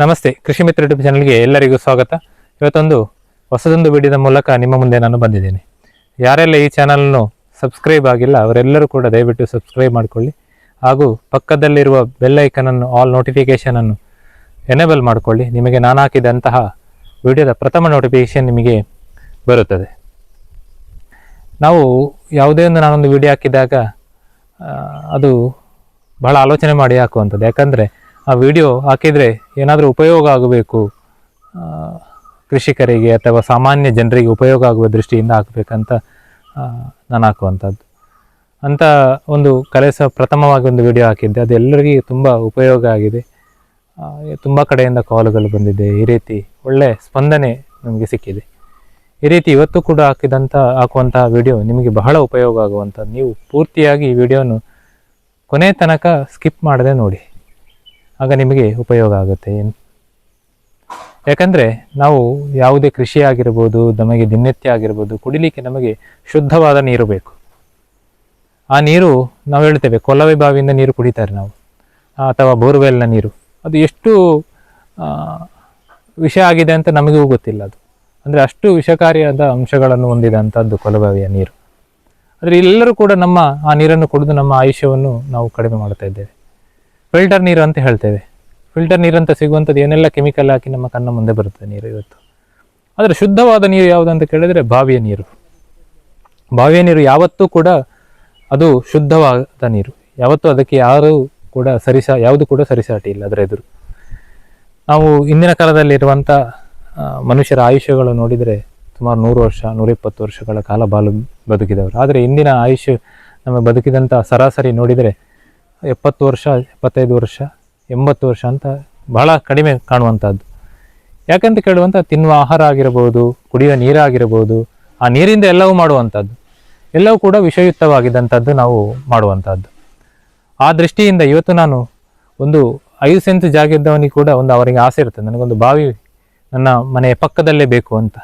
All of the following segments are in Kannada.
ನಮಸ್ತೆ, ಕೃಷಿ ಮಿತ್ರ ಯೂಟ್ಯೂಬ್ ಚಾನಲ್ಗೆ ಎಲ್ಲರಿಗೂ ಸ್ವಾಗತ. ಇವತ್ತೊಂದು ಹೊಸದೊಂದು ವಿಡಿಯೋದ ಮೂಲಕ ನಿಮ್ಮ ಮುಂದೆ ನಾನು ಬಂದಿದ್ದೇನೆ. ಯಾರೆಲ್ಲ ಈ ಚಾನಲ್ನು ಸಬ್ಸ್ಕ್ರೈಬ್ ಆಗಿಲ್ಲ, ಅವರೆಲ್ಲರೂ ಕೂಡ ದಯವಿಟ್ಟು ಸಬ್ಸ್ಕ್ರೈಬ್ ಮಾಡಿಕೊಳ್ಳಿ. ಹಾಗೂ ಪಕ್ಕದಲ್ಲಿರುವ ಬೆಲ್ ಐಕನನ್ನು, ಆಲ್ ನೋಟಿಫಿಕೇಷನನ್ನು ಎನೇಬಲ್ ಮಾಡಿಕೊಳ್ಳಿ. ನಿಮಗೆ ನಾನು ಹಾಕಿದಂತಹ ವಿಡಿಯೋದ ಪ್ರಥಮ ನೋಟಿಫಿಕೇಷನ್ ನಿಮಗೆ ಬರುತ್ತದೆ. ನಾವು ಯಾವುದೇ ಒಂದು ನಾನೊಂದು ವಿಡಿಯೋ ಹಾಕಿದಾಗ ಅದು ಬಹಳ ಆಲೋಚನೆ ಮಾಡಿ ಹಾಕುವಂಥದ್ದು. ಯಾಕಂದರೆ ಆ ವಿಡಿಯೋ ಹಾಕಿದರೆ ಏನಾದರೂ ಉಪಯೋಗ ಆಗಬೇಕು ಕೃಷಿಕರಿಗೆ ಅಥವಾ ಸಾಮಾನ್ಯ ಜನರಿಗೆ ಉಪಯೋಗ ಆಗುವ ದೃಷ್ಟಿಯಿಂದ ಹಾಕಬೇಕಂತ ನಾನು ಹಾಕುವಂಥದ್ದು. ಅಂತ ಒಂದು ಕಲೆಸ ಪ್ರಥಮವಾಗಿ ಒಂದು ವಿಡಿಯೋ ಹಾಕಿದ್ದೆ. ಅದು ಎಲ್ಲರಿಗೂ ತುಂಬ ಉಪಯೋಗ ಆಗಿದೆ. ತುಂಬ ಕಡೆಯಿಂದ ಕಾಲುಗಳು ಬಂದಿದೆ. ಈ ರೀತಿ ಒಳ್ಳೆ ಸ್ಪಂದನೆ ನಮಗೆ ಸಿಕ್ಕಿದೆ. ಈ ರೀತಿ ಇವತ್ತು ಕೂಡ ಹಾಕಿದಂಥ ಹಾಕುವಂತಹ ವಿಡಿಯೋ ನಿಮಗೆ ಬಹಳ ಉಪಯೋಗ ಆಗುವಂಥದ್ದು. ನೀವು ಪೂರ್ತಿಯಾಗಿ ಈ ವಿಡಿಯೋನು ಕೊನೆ ತನಕ ಸ್ಕಿಪ್ ಮಾಡದೆ ನೋಡಿ. ಆಗ ನಿಮಗೆ ಉಪಯೋಗ ಆಗುತ್ತೆ. ಏನು ಯಾಕಂದರೆ ನಾವು ಯಾವುದೇ ಕೃಷಿ ಆಗಿರ್ಬೋದು, ನಮಗೆ ದಿನನಿತ್ಯ ಆಗಿರ್ಬೋದು, ಕುಡಿಲಿಕ್ಕೆ ನಮಗೆ ಶುದ್ಧವಾದ ನೀರು ಬೇಕು. ಆ ನೀರು ನಾವು ಹೇಳ್ತೇವೆ ಕೊಲವೆ ಬಾವಿಯಿಂದ ನೀರು ಕುಡಿತಾರೆ ನಾವು. ಅಥವಾ ಬೋರ್ವೆಲ್ನ ನೀರು. ಅದು ಎಷ್ಟು ವಿಷ ಆಗಿದೆ ಅಂತ ನಮಗೂ ಗೊತ್ತಿಲ್ಲ ಅದು. ಅಂದರೆ ಅಷ್ಟು ವಿಷಕಾರಿಯಾದ ಅಂಶಗಳನ್ನು ಹೊಂದಿದಂಥದ್ದು ಕೊಲಬಾವಿಯ ನೀರು. ಆದರೆ ಎಲ್ಲರೂ ಕೂಡ ನಮ್ಮ ಆ ನೀರನ್ನು ಕುಡಿದು ನಮ್ಮ ಆಯುಷ್ಯವನ್ನು ನಾವು ಕಡಿಮೆ ಮಾಡ್ತಾ ಇದ್ದೇವೆ. ಫಿಲ್ಟರ್ ನೀರು ಅಂತ ಹೇಳ್ತೇವೆ. ಫಿಲ್ಟರ್ ನೀರಂತ ಸಿಗುವಂಥದ್ದು ಏನೆಲ್ಲ ಕೆಮಿಕಲ್ ಹಾಕಿ ನಮ್ಮ ಕಣ್ಣ ಮುಂದೆ ಬರುತ್ತೆ ನೀರು ಇವತ್ತು. ಆದರೆ ಶುದ್ಧವಾದ ನೀರು ಯಾವುದಂತ ಕೇಳಿದರೆ ಬಾವಿಯ ನೀರು. ಬಾವಿಯ ನೀರು ಯಾವತ್ತೂ ಕೂಡ ಅದು ಶುದ್ಧವಾದ ನೀರು. ಯಾವತ್ತೂ ಅದಕ್ಕೆ ಯಾರು ಕೂಡ ಸರಿಸಾ, ಯಾವುದು ಕೂಡ ಸರಿಸಾಟಿ ಇಲ್ಲ ಅದರ ಎದುರು. ನಾವು ಇಂದಿನ ಕಾಲದಲ್ಲಿರುವಂಥ ಮನುಷ್ಯರ ಆಯುಷ್ಯಗಳು ನೋಡಿದರೆ ಸುಮಾರು ನೂರು ವರ್ಷ, ನೂರಿಪ್ಪತ್ತು ವರ್ಷಗಳ ಕಾಲ ಬಾಲು ಬದುಕಿದವರು. ಆದರೆ ಇಂದಿನ ಆಯುಷ್ಯ ನಮ್ಮ ಬದುಕಿದಂಥ ಸರಾಸರಿ ನೋಡಿದರೆ ಎಪ್ಪತ್ತು ವರ್ಷ, ಎಪ್ಪತ್ತೈದು ವರ್ಷ, ಎಂಬತ್ತು ವರ್ಷ ಅಂತ ಬಹಳ ಕಡಿಮೆ ಕಾಣುವಂಥದ್ದು. ಯಾಕಂತ ಕೇಳುವಂಥ ತಿನ್ನುವ ಆಹಾರ ಆಗಿರಬಹುದು ಕುಡಿಯುವ ನೀರಾಗಿರಬಹುದು ಆ ನೀರಿಂದ ಎಲ್ಲವೂ ಮಾಡುವಂಥದ್ದು. ಎಲ್ಲವೂ ಕೂಡ ವಿಷಯುಕ್ತವಾಗಿದ್ದಂಥದ್ದು ನಾವು ಮಾಡುವಂಥದ್ದು. ಆ ದೃಷ್ಟಿಯಿಂದ ಇವತ್ತು ನಾನು ಒಂದು ಐದು ಸೆಂಟ್ ಜಾಗ ಇದ್ದವನಿಗೆ ಕೂಡ ಒಂದು ಅವರಿಗೆ ಆಸೆ ಇರ್ತದೆ ನನಗೊಂದು ಬಾವಿ ನನ್ನ ಮನೆಯ ಪಕ್ಕದಲ್ಲೇ ಬೇಕು ಅಂತ.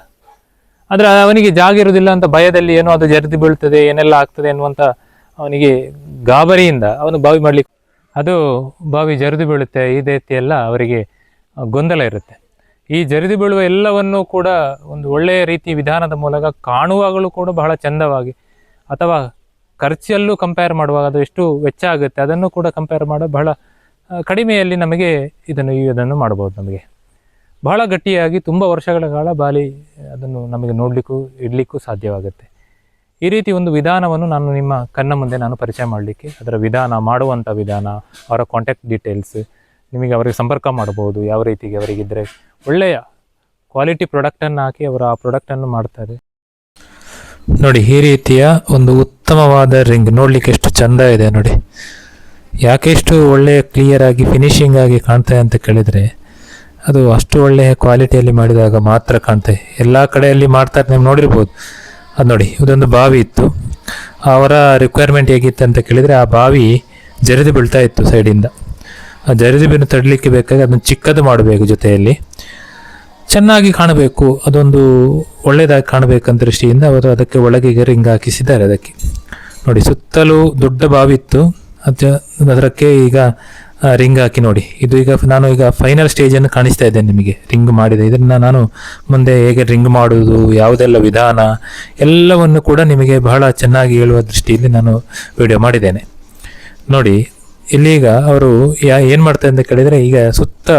ಆದರೆ ಅವನಿಗೆ ಜಾಗ ಇರುವುದಿಲ್ಲ ಅಂತ ಭಯದಲ್ಲಿ ಏನೋ ಅದು ಜರಿದು ಬೀಳ್ತದೆ, ಏನೆಲ್ಲ ಆಗ್ತದೆ ಅನ್ನುವಂಥ ಅವನಿಗೆ ಗಾಬರಿಯಿಂದ ಅವನು ಬಾವಿ ಮಾಡಲಿಕ್ಕೆ ಅದು ಬಾವಿ ಜರಿದು ಬೀಳುತ್ತೆ, ಈ ರೀತಿ ಎಲ್ಲ ಅವರಿಗೆ ಗೊಂದಲ ಇರುತ್ತೆ. ಈ ಜರಿದು ಬೀಳುವ ಎಲ್ಲವನ್ನೂ ಕೂಡ ಒಂದು ಒಳ್ಳೆಯ ರೀತಿ ವಿಧಾನದ ಮೂಲಕ ಕಾಣುವಾಗಲೂ ಕೂಡ ಬಹಳ ಚಂದವಾಗಿ, ಅಥವಾ ಖರ್ಚಲ್ಲೂ ಕಂಪೇರ್ ಮಾಡುವಾಗ ಅದು ಎಷ್ಟು ವೆಚ್ಚ ಆಗುತ್ತೆ, ಅದನ್ನು ಕೂಡ ಕಂಪೇರ್ ಮಾಡೋ, ಬಹಳ ಕಡಿಮೆಯಲ್ಲಿ ನಮಗೆ ಇದನ್ನು ಇದನ್ನು ಮಾಡ್ಬೋದು ನಮಗೆ. ಬಹಳ ಗಟ್ಟಿಯಾಗಿ ತುಂಬ ವರ್ಷಗಳ ಕಾಲ ಬಾಲಿ ಅದನ್ನು ನಮಗೆ ನೋಡಲಿಕ್ಕೂ, ಇಡಲಿಕ್ಕೂ ಸಾಧ್ಯವಾಗುತ್ತೆ. ಈ ರೀತಿ ಒಂದು ವಿಧಾನವನ್ನು ನಾನು ನಿಮ್ಮ ಕಣ್ಣ ಮುಂದೆ ನಾನು ಪರಿಚಯ ಮಾಡಲಿಕ್ಕೆ, ಅದರ ವಿಧಾನ ಮಾಡುವಂಥ ವಿಧಾನ, ಅವರ ಕಾಂಟ್ಯಾಕ್ಟ್ ಡೀಟೇಲ್ಸ್ ನಿಮಗೆ ಅವರಿಗೆ ಸಂಪರ್ಕ ಮಾಡ್ಬೋದು, ಯಾವ ರೀತಿಗೆ ಅವರಿಗಿದ್ದರೆ ಒಳ್ಳೆಯ ಕ್ವಾಲಿಟಿ ಪ್ರಾಡಕ್ಟನ್ನು ಹಾಕಿ ಅವರು ಆ ಪ್ರಾಡಕ್ಟನ್ನು ಮಾಡ್ತಾರೆ. ನೋಡಿ, ಈ ರೀತಿಯ ಒಂದು ಉತ್ತಮವಾದ ರಿಂಗ್ ನೋಡಲಿಕ್ಕೆ ಎಷ್ಟು ಚಂದ ಇದೆ ನೋಡಿ. ಯಾಕೆ ಇಷ್ಟು ಒಳ್ಳೆಯ ಕ್ಲಿಯರ್ ಆಗಿ ಫಿನಿಶಿಂಗ್ ಆಗಿ ಕಾಣ್ತದೆ ಅಂತ ಕೇಳಿದರೆ, ಅದು ಅಷ್ಟು ಒಳ್ಳೆಯ ಕ್ವಾಲಿಟಿಯಲ್ಲಿ ಮಾಡಿದಾಗ ಮಾತ್ರ ಕಾಣ್ತದೆ ಎಲ್ಲ ಕಡೆಯಲ್ಲಿ ಮಾಡ್ತಾರೆ ನೀವು ನೋಡಿರ್ಬೋದು. ಅದು ನೋಡಿ, ಇದೊಂದು ಬಾವಿ ಇತ್ತು. ಅವರ ರಿಕ್ವೈರ್ಮೆಂಟ್ ಹೇಗಿತ್ತು ಅಂತ ಕೇಳಿದರೆ, ಆ ಬಾವಿ ಜರಿದು ಬೀಳ್ತಾ ಇತ್ತು ಸೈಡಿಂದ. ಆ ಜರಿದು ಬೀನು ತಡಲಿಕ್ಕೆ ಬೇಕಾಗಿ ಅದನ್ನು ಚಿಕ್ಕದು ಮಾಡಬೇಕು ಜೊತೆಯಲ್ಲಿ. ಚೆನ್ನಾಗಿ ಕಾಣಬೇಕು, ಅದೊಂದು ಒಳ್ಳೆಯದಾಗಿ ಕಾಣಬೇಕಂತ ದೃಷ್ಟಿಯಿಂದ ಅವರು ಅದಕ್ಕೆ ಒಳಗೆ ರಿಂಗ್ ಹಾಕಿಸಿದ್ದಾರೆ ಅದಕ್ಕೆ. ನೋಡಿ, ಸುತ್ತಲೂ ದೊಡ್ಡ ಬಾವಿ ಇತ್ತು. ಅದು ಅದಕ್ಕೆ ಈಗ ರಿಂಗ್ ಹಾಕಿ ನೋಡಿ. ಇದು ಈಗ ನಾನು ಈಗ ಫೈನಲ್ ಸ್ಟೇಜನ್ನು ಕಾಣಿಸ್ತಾ ಇದ್ದೇನೆ ನಿಮಗೆ. ರಿಂಗ್ ಮಾಡಿದೆ. ಇದನ್ನು ನಾನು ಮುಂದೆ ಹೇಗೆ ರಿಂಗ್ ಮಾಡುವುದು, ಯಾವುದೆಲ್ಲ ವಿಧಾನ, ಎಲ್ಲವನ್ನು ಕೂಡ ನಿಮಗೆ ಬಹಳ ಚೆನ್ನಾಗಿ ಹೇಳುವ ದೃಷ್ಟಿಯಲ್ಲಿ ನಾನು ವಿಡಿಯೋ ಮಾಡಿದ್ದೇನೆ. ನೋಡಿ ಇಲ್ಲೀಗ ಅವರು ಯಾ ಏನು ಮಾಡ್ತಾರೆ ಅಂತ ಕೇಳಿದರೆ, ಈಗ ಸುತ್ತ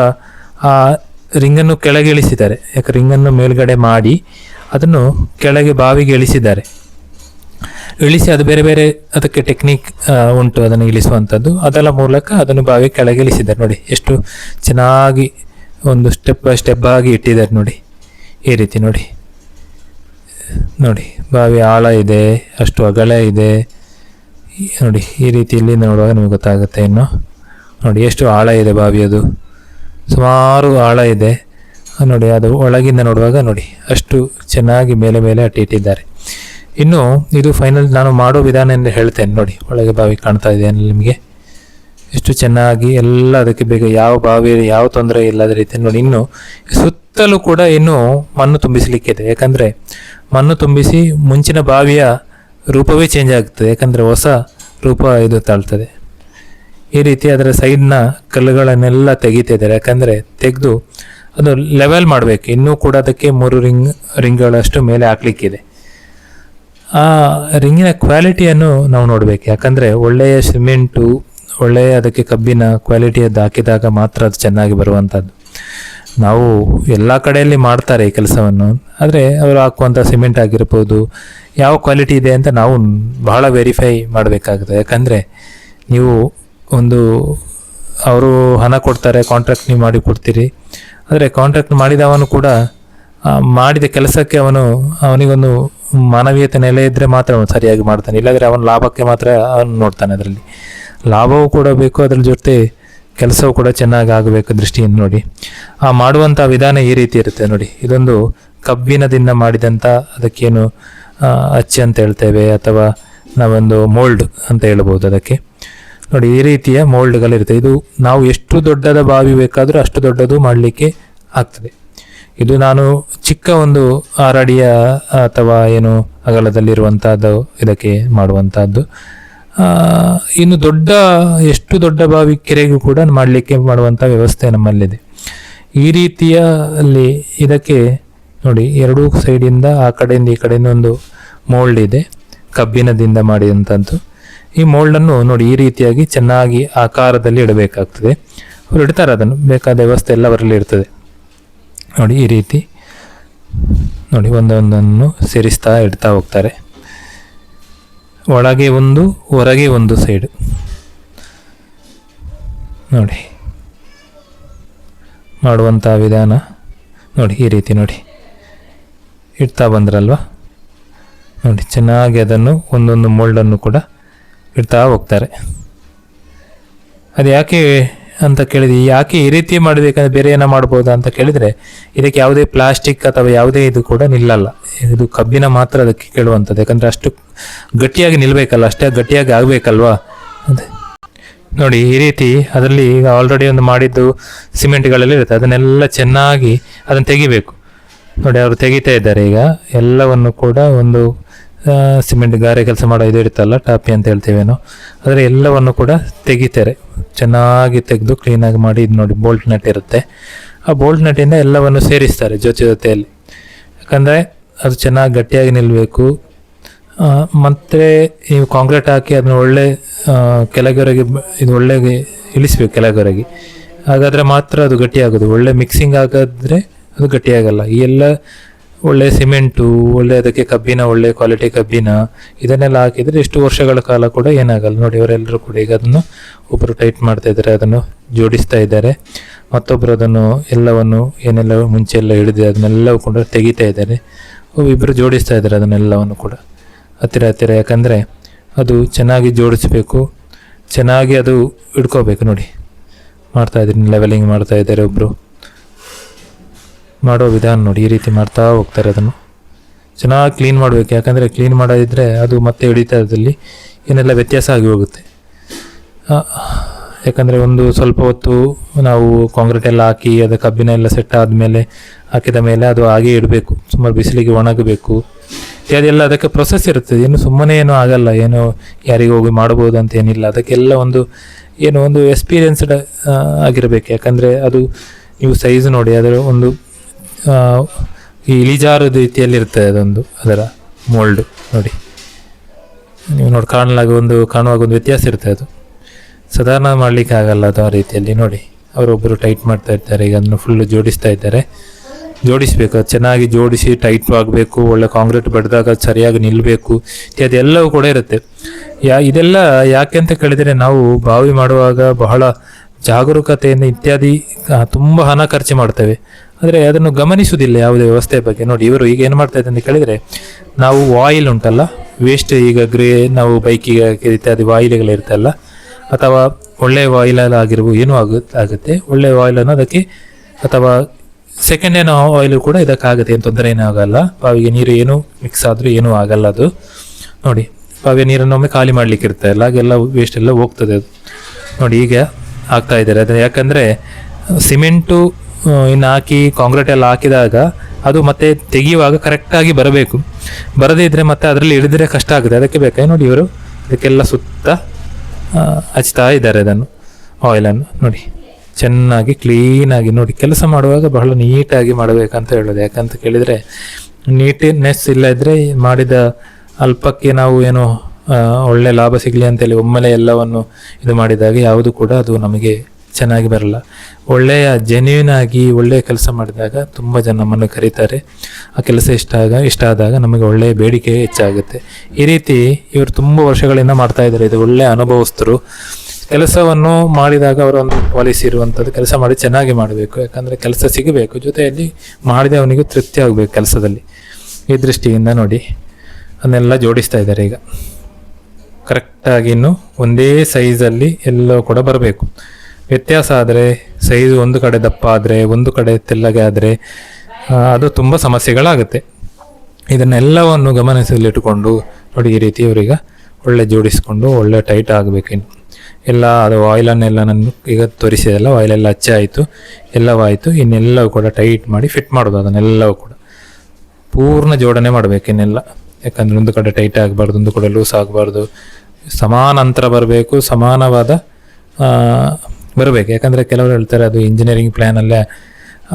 ಆ ರಿಂಗನ್ನು ಕೆಳಗೆ ಇಳಿಸಿದ್ದಾರೆ. ಯಾಕೆ ರಿಂಗನ್ನು ಮೇಲ್ಗಡೆ ಮಾಡಿ, ಅದನ್ನು ಕೆಳಗೆ ಬಾವಿಗೆ ಇಳಿಸಿದ್ದಾರೆ. ಇಳಿಸಿ ಅದು ಬೇರೆ ಬೇರೆ ಅದಕ್ಕೆ ಟೆಕ್ನಿಕ್ ಉಂಟು ಅದನ್ನು ಇಳಿಸುವಂಥದ್ದು. ಅದರ ಮೂಲಕ ಅದನ್ನು ಬಾವಿ ಕೆಳಗೆ ಇಳಿಸಿದ್ದಾರೆ ನೋಡಿ. ಎಷ್ಟು ಚೆನ್ನಾಗಿ ಒಂದು ಸ್ಟೆಪ್ ಬೈ ಸ್ಟೆಪ್ ಆಗಿ ಇಟ್ಟಿದ್ದಾರೆ ನೋಡಿ. ಈ ರೀತಿ ನೋಡಿ. ನೋಡಿ, ಬಾವಿ ಆಳ ಇದೆ, ಅಷ್ಟು ಅಗಲ ಇದೆ. ನೋಡಿ, ಈ ರೀತಿಯಲ್ಲಿ ನೋಡುವಾಗ ನಿಮಗೆ ಗೊತ್ತಾಗುತ್ತೆ ಇನ್ನು. ನೋಡಿ, ಎಷ್ಟು ಆಳ ಇದೆ ಬಾವಿ ಅದು. ಸುಮಾರು ಆಳ ಇದೆ. ನೋಡಿ, ಅದು ಒಳಗಿಂದ ನೋಡುವಾಗ ನೋಡಿ, ಅಷ್ಟು ಚೆನ್ನಾಗಿ ಮೇಲೆ ಮೇಲೆ ಅಟ್ಟಿ ಇಟ್ಟಿದ್ದಾರೆ ಇನ್ನು ಇದು ಫೈನಲ್ ನಾನು ಮಾಡೋ ವಿಧಾನ ಎಂದು ಹೇಳ್ತೇನೆ. ನೋಡಿ, ಒಳಗೆ ಬಾವಿ ಕಾಣ್ತಾ ಇದೆ ನಿಮಗೆ. ಎಷ್ಟು ಚೆನ್ನಾಗಿ ಎಲ್ಲ ಅದಕ್ಕೆ ಬೇಗ ಯಾವ ಬಾವಿ, ಯಾವ ತೊಂದರೆ ಇಲ್ಲದ ರೀತಿ ನೋಡಿ, ಇನ್ನು ಸುತ್ತಲೂ ಕೂಡ ಇನ್ನು ಮಣ್ಣು ತುಂಬಿಸಲಿಕ್ಕಿದೆ ಯಾಕಂದರೆ ಮಣ್ಣು ತುಂಬಿಸಿ ಮುಂಚಿನ ಬಾವಿಯ ರೂಪವೇ ಚೇಂಜ್ ಆಗ್ತದೆ ಯಾಕಂದರೆ ಹೊಸ ರೂಪ ಇದು ತಾಳ್ತದೆ. ಈ ರೀತಿ ಅದರ ಸೈಡ್ನ ಕಲ್ಲುಗಳನ್ನೆಲ್ಲ ತೆಗಿತಿದ್ದಾರೆ ಯಾಕಂದರೆ ತೆಗೆದು ಅದು ಲೆವೆಲ್ ಮಾಡಬೇಕು. ಇನ್ನೂ ಕೂಡ ಅದಕ್ಕೆ ಮೂರು ರಿಂಗ್ ರಿಂಗ್ಗಳಷ್ಟು ಮೇಲೆ ಹಾಕ್ಲಿಕ್ಕಿದೆ. ಆ ರಿಂಗಿನ ಕ್ವಾಲಿಟಿಯನ್ನು ನಾವು ನೋಡಬೇಕು. ಯಾಕಂದರೆ ಒಳ್ಳೆಯ ಸಿಮೆಂಟು, ಒಳ್ಳೆಯ ಅದಕ್ಕೆ ಕಬ್ಬಿನ ಕ್ವಾಲಿಟಿಯದ್ದು ಹಾಕಿದಾಗ ಮಾತ್ರ ಅದು ಚೆನ್ನಾಗಿ ಬರುವಂಥದ್ದು. ನಾವು ಎಲ್ಲ ಕಡೆಯಲ್ಲಿ ಮಾಡ್ತಾರೆ ಈ ಕೆಲಸವನ್ನು. ಆದರೆ ಅವರು ಹಾಕುವಂಥ ಸಿಮೆಂಟ್ ಆಗಿರ್ಬೋದು, ಯಾವ ಕ್ವಾಲಿಟಿ ಇದೆ ಅಂತ ನಾವು ಬಹಳ ವೆರಿಫೈ ಮಾಡಬೇಕಾಗುತ್ತೆ. ಯಾಕಂದರೆ ನೀವು ಒಂದು, ಅವರು ಹಣ ಕೊಡ್ತಾರೆ ಕಾಂಟ್ರಾಕ್ಟ್ ನೀವು ಮಾಡಿ ಕೊಡ್ತೀರಿ. ಆದರೆ ಕಾಂಟ್ರಾಕ್ಟ್ ಮಾಡಿದವನು ಕೂಡ ಮಾಡಿದ ಕೆಲಸಕ್ಕೆ ಅವನು, ಅವನಿಗೊಂದು ಮಾನವೀಯತೆ ನೆಲೆ ಇದ್ದರೆ ಮಾತ್ರ ಅವನು ಸರಿಯಾಗಿ ಮಾಡ್ತಾನೆ. ಇಲ್ಲಾಂದರೆ ಅವನ ಲಾಭಕ್ಕೆ ಮಾತ್ರ ಅವನು ನೋಡ್ತಾನೆ ಅದರಲ್ಲಿ. ಲಾಭವೂ ಕೂಡ ಬೇಕು ಅದರ ಜೊತೆ ಕೆಲಸವೂ ಕೂಡ ಚೆನ್ನಾಗಿ ಆಗಬೇಕು ದೃಷ್ಟಿಯಿಂದ ನೋಡಿ. ಆ ಮಾಡುವಂಥ ವಿಧಾನ ಈ ರೀತಿ ಇರುತ್ತೆ ನೋಡಿ. ಇದೊಂದು ಕಬ್ಬಿಣದಿಂದ ಮಾಡಿದಂಥ ಅದಕ್ಕೇನು ಅಚ್ಚಿ ಅಂತ ಹೇಳ್ತೇವೆ ಅಥವಾ ನಾವೊಂದು ಮೋಲ್ಡ್ ಅಂತ ಹೇಳ್ಬೋದು ಅದಕ್ಕೆ. ನೋಡಿ, ಈ ರೀತಿಯ ಮೋಲ್ಡ್ಗಳಿರುತ್ತೆ ಇದು ನಾವು ಎಷ್ಟು ದೊಡ್ಡದ ಬಾವಿ ಬೇಕಾದರೂ ಅಷ್ಟು ದೊಡ್ಡದು ಮಾಡಲಿಕ್ಕೆ ಆಗ್ತದೆ. ಇದು ನಾನು ಚಿಕ್ಕ ಒಂದು ಆರಡಿಯ ಅಥವಾ ಏನು ಅಗಲದಲ್ಲಿರುವಂತಹದ್ದು, ಇದಕ್ಕೆ ಮಾಡುವಂತಹದ್ದು. ಇನ್ನು ದೊಡ್ಡ, ಎಷ್ಟು ದೊಡ್ಡ ಬಾವಿ ಕೆರೆಗೂ ಕೂಡ ಮಾಡಲಿಕ್ಕೆ ಮಾಡುವಂಥ ವ್ಯವಸ್ಥೆ ನಮ್ಮಲ್ಲಿದೆ. ಈ ರೀತಿಯ ಅಲ್ಲಿ ಇದಕ್ಕೆ ನೋಡಿ, ಎರಡೂ ಸೈಡಿಂದ ಆ ಕಡೆಯಿಂದ ಈ ಕಡೆಯಿಂದ ಒಂದು ಮೋಲ್ಡ್ ಇದೆ, ಕಬ್ಬಿಣದಿಂದ ಮಾಡಿದಂಥದ್ದು ಈ ಮೋಲ್ಡನ್ನು ನೋಡಿ, ಈ ರೀತಿಯಾಗಿ ಚೆನ್ನಾಗಿ ಆಕಾರದಲ್ಲಿ ಇಡಬೇಕಾಗ್ತದೆ. ಅವರು ಇಡ್ತಾರೆ ಅದನ್ನು, ಬೇಕಾದ ವ್ಯವಸ್ಥೆ ಎಲ್ಲ ಅವರಲ್ಲಿ ಇರ್ತದೆ. ನೋಡಿ ಈ ರೀತಿ. ನೋಡಿ ಒಂದೊಂದನ್ನು ಸೇರಿಸ್ತಾ ಇಡ್ತಾ ಹೋಗ್ತಾರೆ. ಒಳಗೆ ಒಂದು, ಹೊರಗೆ ಒಂದು ಸೈಡ್ ನೋಡಿ. ಮಾಡುವಂಥ ವಿಧಾನ. ನೋಡಿ ಈ ರೀತಿ ನೋಡಿ. ಇಡ್ತಾ ಬಂದ್ರಲ್ವ? ನೋಡಿ, ಚೆನ್ನಾಗಿ ಅದನ್ನು ಒಂದೊಂದು ಮೋಲ್ಡನ್ನು ಕೂಡ ಇಡ್ತಾ ಹೋಗ್ತಾರೆ. ಅದು ಯಾಕೆ ಅಂತ ಕೇಳಿದ್ವಿ ಯಾಕೆ ಈ ರೀತಿ ಮಾಡಬೇಕಂದ್ರೆ ಬೇರೆ ಏನೋ ಮಾಡ್ಬೋದಾ ಅಂತ ಕೇಳಿದರೆ, ಇದಕ್ಕೆ ಯಾವುದೇ ಪ್ಲಾಸ್ಟಿಕ್ ಅಥವಾ ಯಾವುದೇ ಇದು ಕೂಡ ನಿಲ್ಲಲ್ಲ. ಇದು ಕಬ್ಬಿನ ಮಾತ್ರ ಅದಕ್ಕೆ ಕೇಳುವಂಥದ್ದು. ಯಾಕಂದರೆ ಅಷ್ಟು ಗಟ್ಟಿಯಾಗಿ ನಿಲ್ಲಬೇಕಲ್ಲ ಅಷ್ಟೇ ಗಟ್ಟಿಯಾಗಿ ಆಗಬೇಕಲ್ವಾ? ನೋಡಿ, ಈ ರೀತಿ ಅದರಲ್ಲಿ ಈಗ ಆಲ್ರೆಡಿ ಒಂದು ಮಾಡಿದ್ದು ಸಿಮೆಂಟ್ಗಳೆಲ್ಲ ಇರುತ್ತೆ. ಅದನ್ನೆಲ್ಲ ಚೆನ್ನಾಗಿ ಅದನ್ನು ತೆಗಿಬೇಕು. ನೋಡಿ, ಅವರು ತೆಗಿತಾ ಇದ್ದಾರೆ ಈಗ. ಎಲ್ಲವನ್ನು ಕೂಡ ಒಂದು ಸಿಮೆಂಟ್ ಗಾರೆ ಕೆಲಸ ಮಾಡೋ ಇದು ಇರುತ್ತಲ್ಲ, ಟಾಪಿ ಅಂತ ಹೇಳ್ತೇವೇನೋ ಅದರ ಎಲ್ಲವನ್ನು ಕೂಡ ತೆಗಿತಾರೆ. ಚೆನ್ನಾಗಿ ತೆಗೆದು ಕ್ಲೀನಾಗಿ ಮಾಡಿ, ಇದು ನೋಡಿ ಬೋಲ್ಟ್ ನಟ್ ಇರುತ್ತೆ. ಆ ಬೋಲ್ಟ್ ನಟ್ಟಿಂದ ಎಲ್ಲವನ್ನು ಸೇರಿಸ್ತಾರೆ ಜೊತೆ ಜೊತೆಯಲ್ಲಿ. ಯಾಕಂದರೆ ಅದು ಚೆನ್ನಾಗಿ ಗಟ್ಟಿಯಾಗಿ ನಿಲ್ಲಬೇಕು ಮತ್ತು ನೀವು ಕಾಂಕ್ರೀಟ್ ಹಾಕಿ ಅದನ್ನ ಒಳ್ಳೆ ಕೆಳಗೊರೆಗೆ ಇದು ಒಳ್ಳೆ ಇಳಿಸ್ಬೇಕು ಕೆಳಗೊರೆಗೆ. ಹಾಗಾದರೆ ಮಾತ್ರ ಅದು ಗಟ್ಟಿಯಾಗೋದು. ಒಳ್ಳೆ ಮಿಕ್ಸಿಂಗ್ ಆಗಿದ್ರೆ ಅದು ಗಟ್ಟಿಯಾಗಲ್ಲ. ಈ ಎಲ್ಲ ಒಳ್ಳೆ ಸಿಮೆಂಟು, ಒಳ್ಳೆ ಅದಕ್ಕೆ ಕಬ್ಬಿನ, ಒಳ್ಳೆ ಕ್ವಾಲಿಟಿ ಕಬ್ಬಿನ, ಇದನ್ನೆಲ್ಲ ಹಾಕಿದರೆ ಎಷ್ಟು ವರ್ಷಗಳ ಕಾಲ ಕೂಡ ಏನಾಗಲ್ಲ. ನೋಡಿ ಅವರೆಲ್ಲರೂ ಕೂಡ ಈಗ ಅದನ್ನು ಒಬ್ಬರು ಟೈಟ್ ಮಾಡ್ತಾ ಇದ್ದಾರೆ, ಅದನ್ನು ಜೋಡಿಸ್ತಾ ಇದ್ದಾರೆ. ಮತ್ತೊಬ್ಬರು ಅದನ್ನು ಎಲ್ಲವನ್ನು ಏನೆಲ್ಲ ಮುಂಚೆ ಎಲ್ಲ ಹಿಡಿದು ಅದನ್ನೆಲ್ಲವೂ ಕೂಡ ತೆಗಿತಾ ಇದ್ದಾರೆ. ಇಬ್ಬರು ಜೋಡಿಸ್ತಾ ಇದ್ದಾರೆ ಅದನ್ನೆಲ್ಲವನ್ನು ಕೂಡ. ಹತ್ತಿರ ಹತ್ತಿರ, ಯಾಕಂದರೆ ಅದು ಚೆನ್ನಾಗಿ ಜೋಡಿಸ್ಬೇಕು. ಚೆನ್ನಾಗಿ ಅದು ಹಿಡ್ಕೋಬೇಕು, ನೋಡಿ. ಮಾಡ್ತಾ ಇದ್ದೀನಿ ಲೆವೆಲಿಂಗ್ ಮಾಡ್ತಾ ಇದ್ದಾರೆ ಒಬ್ಬರು ಮಾಡೋ ವಿಧಾನ ನೋಡಿ, ಈ ರೀತಿ ಮಾಡ್ತಾ ಹೋಗ್ತಾರೆ ಅದನ್ನು ಚೆನ್ನಾಗಿ ಕ್ಲೀನ್ ಮಾಡಬೇಕು. ಯಾಕಂದರೆ ಕ್ಲೀನ್ ಮಾಡದಿದ್ದರೆ ಅದು ಮತ್ತೆ ಹಿಡಿತದಲ್ಲಿ ಏನೆಲ್ಲ ವ್ಯತ್ಯಾಸ ಆಗಿ ಹೋಗುತ್ತೆ. ಯಾಕಂದರೆ ಒಂದು ಸ್ವಲ್ಪ ಹೊತ್ತು ನಾವು ಕಾಂಕ್ರೀಟ್ ಎಲ್ಲ ಹಾಕಿ ಅದು ಕಬ್ಬಿನ ಎಲ್ಲ ಸೆಟ್ ಆದಮೇಲೆ ಹಾಕಿದ ಮೇಲೆ ಅದು ಹಾಗೆ ಇಡಬೇಕು. ಸುಮಾರು ಬಿಸಿಲಿಗೆ ಒಣಗಬೇಕು. ಅದೆಲ್ಲ ಅದಕ್ಕೆ ಪ್ರೊಸೆಸ್ ಇರುತ್ತೆ. ಏನು ಸುಮ್ಮನೆ ಏನೂ ಆಗಲ್ಲ. ಏನು ಯಾರಿಗೆ ಹೋಗಿ ಮಾಡ್ಬೋದು ಅಂತ ಏನಿಲ್ಲ. ಅದಕ್ಕೆಲ್ಲ ಒಂದು, ಏನು ಒಂದು ಎಕ್ಸ್ಪೀರಿಯನ್ಸ್ಡ್ ಆಗಿರಬೇಕು. ಯಾಕಂದರೆ ಅದು ನೀವು ಸೈಜ್ ನೋಡಿ ಅದರ ಒಂದು ಈ ಇಳಿಜಾರು ರೀತಿಯಲ್ಲಿ ಇರ್ತದೆ ಅದೊಂದು, ಅದರ ಮೋಲ್ಡ್ ನೋಡಿ. ನೀವು ನೋಡಿ, ಕಾಣಲಾಗ ಒಂದು, ಕಾಣುವಾಗ ಒಂದು ವ್ಯತ್ಯಾಸ ಇರ್ತದೆ ಅದು. ಸಾಧಾರಣ ಮಾಡಲಿಕ್ಕೆ ಆಗಲ್ಲ ಅದು ಆ ರೀತಿಯಲ್ಲಿ. ನೋಡಿ ಅವರೊಬ್ಬರು ಟೈಟ್ ಮಾಡ್ತಾ ಇರ್ತಾರೆ ಈಗ ಅದನ್ನು ಫುಲ್ಲು ಜೋಡಿಸ್ತಾ ಇದ್ದಾರೆ. ಜೋಡಿಸಬೇಕು, ಅದು ಚೆನ್ನಾಗಿ ಜೋಡಿಸಿ ಟೈಟ್ ಆಗಬೇಕು, ಒಳ್ಳೆ ಕಾಂಕ್ರೀಟ್ ಬಡ್ದಾಗ ಸರಿಯಾಗಿ ನಿಲ್ಲಬೇಕು ಇತ್ಯಾದಿ ಎಲ್ಲವೂ ಕೂಡ ಇರುತ್ತೆ. ಯಾ, ಇದೆಲ್ಲ ಯಾಕೆ ಅಂತ ಕೇಳಿದರೆ, ನಾವು ಬಾವಿ ಮಾಡುವಾಗ ಬಹಳ ಜಾಗರೂಕತೆಯಿಂದ ಇತ್ಯಾದಿ ತುಂಬ ಹಣ ಖರ್ಚು ಮಾಡ್ತೇವೆ. ಆದರೆ ಅದನ್ನು ಗಮನಿಸುವುದಿಲ್ಲ ಯಾವುದೇ ವ್ಯವಸ್ಥೆ ಬಗ್ಗೆ. ನೋಡಿ, ಇವರು ಈಗ ಏನು ಮಾಡ್ತಾ ಇದ್ದಾರೆ ಅಂತ ಕೇಳಿದರೆ, ನಾವು ಆಯಿಲ್ ಉಂಟಲ್ಲ ವೇಸ್ಟ್ ಈಗ ಗ್ರೇ, ನಾವು ಬೈಕಿಗೆ ಇತ್ಯಾದಿ ಆಯಿಲ್ಗಳಿರುತ್ತಲ್ಲ ಅಥವಾ ಒಳ್ಳೆಯ ಆಯಿಲ್ ಆಗಿರ್ಬೋದು, ಏನೂ ಆಗ, ಆಗುತ್ತೆ. ಒಳ್ಳೆಯ ಆಯಿಲನ್ನು ಅದಕ್ಕೆ, ಅಥವಾ ಸೆಕೆಂಡ್ ಹ್ಯಾಂಡ್ ಆಯಿಲ್ ಕೂಡ ಇದಕ್ಕಾಗುತ್ತೆ, ಏನು ತೊಂದರೆ ಏನೂ ಆಗಲ್ಲ. ಬಾವಿಗೆ ನೀರು ಏನು ಮಿಕ್ಸ್ ಆದರೂ ಏನೂ ಆಗಲ್ಲ ಅದು. ನೋಡಿ ಬಾವಿಗೆ ನೀರನ್ನು ಒಮ್ಮೆ ಖಾಲಿ ಮಾಡಲಿಕ್ಕೆ ಇರುತ್ತೆ. ಅಲ್ಲ ಹಾಗೆಲ್ಲ ವೇಸ್ಟ್ ಎಲ್ಲ ಹೋಗ್ತದೆ ಅದು. ನೋಡಿ, ಈಗ ಆಗ್ತಾ ಇದ್ದಾರೆ. ಅದು ಯಾಕಂದರೆ ಸಿಮೆಂಟು ಇನ್ನು ಹಾಕಿ ಕಾಂಕ್ರೀಟ್ ಎಲ್ಲ ಹಾಕಿದಾಗ ಅದು ಮತ್ತೆ ತೆಗೆಯುವಾಗ ಕರೆಕ್ಟಾಗಿ ಬರಬೇಕು. ಬರದೇ ಇದ್ದರೆ ಮತ್ತೆ ಅದರಲ್ಲಿ ಹಿಡಿದ್ರೆ ಕಷ್ಟ ಆಗುತ್ತೆ. ಅದಕ್ಕೆ ಬೇಕಾಗಿ ನೋಡಿ ಇವರು ಅದಕ್ಕೆಲ್ಲ ಸುತ್ತ ಹಚ್ತಾ ಇದ್ದಾರೆ ಅದನ್ನು ಆಯಿಲನ್ನು ನೋಡಿ, ಚೆನ್ನಾಗಿ ಕ್ಲೀನಾಗಿ ನೋಡಿ, ಕೆಲಸ ಮಾಡುವಾಗ ಬಹಳ ನೀಟಾಗಿ ಮಾಡಬೇಕಂತ ಹೇಳೋದು. ಯಾಕಂತ ಕೇಳಿದರೆ, ನೀಟಿನೆಸ್ ಇಲ್ಲದಿದ್ದರೆ ಮಾಡಿದ ಅಲ್ಪಕ್ಕೆ ನಾವು ಏನು ಒಳ್ಳೆ ಲಾಭ ಸಿಗಲಿ ಅಂತೇಳಿ ಒಮ್ಮೆಲೆ ಎಲ್ಲವನ್ನು ಇದು ಮಾಡಿದಾಗ ಯಾವುದು ಕೂಡ ಅದು ನಮಗೆ ಚೆನ್ನಾಗಿ ಬರಲ್ಲ. ಒಳ್ಳೆಯ ಜೆನ್ಯೂನ್ ಆಗಿ ಒಳ್ಳೆಯ ಕೆಲಸ ಮಾಡಿದಾಗ ತುಂಬ ಜನ ನಮ್ಮನ್ನು ಕರೀತಾರೆ. ಆ ಕೆಲಸ ಇಷ್ಟ ಆಗ, ಇಷ್ಟ ಆದಾಗ ನಮಗೆ ಒಳ್ಳೆಯ ಬೇಡಿಕೆ ಹೆಚ್ಚಾಗುತ್ತೆ. ಈ ರೀತಿ ಇವರು ತುಂಬ ವರ್ಷಗಳಿಂದ ಮಾಡ್ತಾ ಇದ್ದಾರೆ. ಇದು ಒಳ್ಳೆಯ ಅನುಭವಸ್ಥರು. ಕೆಲಸವನ್ನು ಮಾಡಿದಾಗ ಅವರ ಒಂದು ಪಾಲಿಸಿ ಇರುವಂಥದ್ದು ಕೆಲಸ ಮಾಡಿ ಚೆನ್ನಾಗಿ ಮಾಡಬೇಕು. ಯಾಕಂದರೆ ಕೆಲಸ ಸಿಗಬೇಕು. ಜೊತೆಯಲ್ಲಿ ಮಾಡಿದವನಿಗೂ ತೃಪ್ತಿ ಆಗಬೇಕು ಕೆಲಸದಲ್ಲಿ. ಈ ದೃಷ್ಟಿಯಿಂದ ನೋಡಿ, ಅದನ್ನೆಲ್ಲ ಜೋಡಿಸ್ತಾ ಇದ್ದಾರೆ ಈಗ. ಕರೆಕ್ಟಾಗಿ ಇನ್ನು ಒಂದೇ ಸೈಜಲ್ಲಿ ಎಲ್ಲೋ ಕೂಡ ಬರಬೇಕು. ವ್ಯತ್ಯಾಸ ಆದರೆ, ಸೈಜ್ ಒಂದು ಕಡೆ ದಪ್ಪ ಆದರೆ, ಒಂದು ಕಡೆ ತೆಲ್ಲಗೆ ಆದರೆ ಅದು ತುಂಬ ಸಮಸ್ಯೆಗಳಾಗುತ್ತೆ. ಇದನ್ನೆಲ್ಲವನ್ನು ಗಮನಿಸಲಿಟ್ಟುಕೊಂಡು ನೋಡಿ ಈ ರೀತಿ ಇವರೀಗ ಒಳ್ಳೆ ಜೋಡಿಸಿಕೊಂಡು ಒಳ್ಳೆ ಟೈಟ್ ಆಗಬೇಕೇನು. ಎಲ್ಲ ಅದು ಆಯಿಲನ್ನೆಲ್ಲ ನಾನು ಈಗ ತೋರಿಸಿದೆಲ್ಲ ಆಯಿಲೆಲ್ಲ ಹಚ್ಚೆ ಆಯಿತು ಎಲ್ಲವಾಯಿತು ಇನ್ನೆಲ್ಲವೂ ಕೂಡ ಟೈಟ್ ಮಾಡಿ ಫಿಟ್ ಮಾಡೋದು, ಅದನ್ನೆಲ್ಲವೂ ಕೂಡ. ಪೂರ್ಣ ಜೋಡಣೆ ಮಾಡಬೇಕು ಇನ್ನೆಲ್ಲ ಯಾಕಂದರೆ ಒಂದು ಕಡೆ ಟೈಟ್ ಆಗಬಾರ್ದು, ಒಂದು ಕಡೆ ಲೂಸ್ ಆಗಬಾರ್ದು. ಸಮಾನಾಂತರ ಬರಬೇಕು, ಸಮಾನವಾದ ಬರಬೇಕು. ಯಾಕಂದರೆ ಕೆಲವರು ಹೇಳ್ತಾರೆ ಅದು ಇಂಜಿನಿಯರಿಂಗ್ ಪ್ಲ್ಯಾನಲ್ಲೇ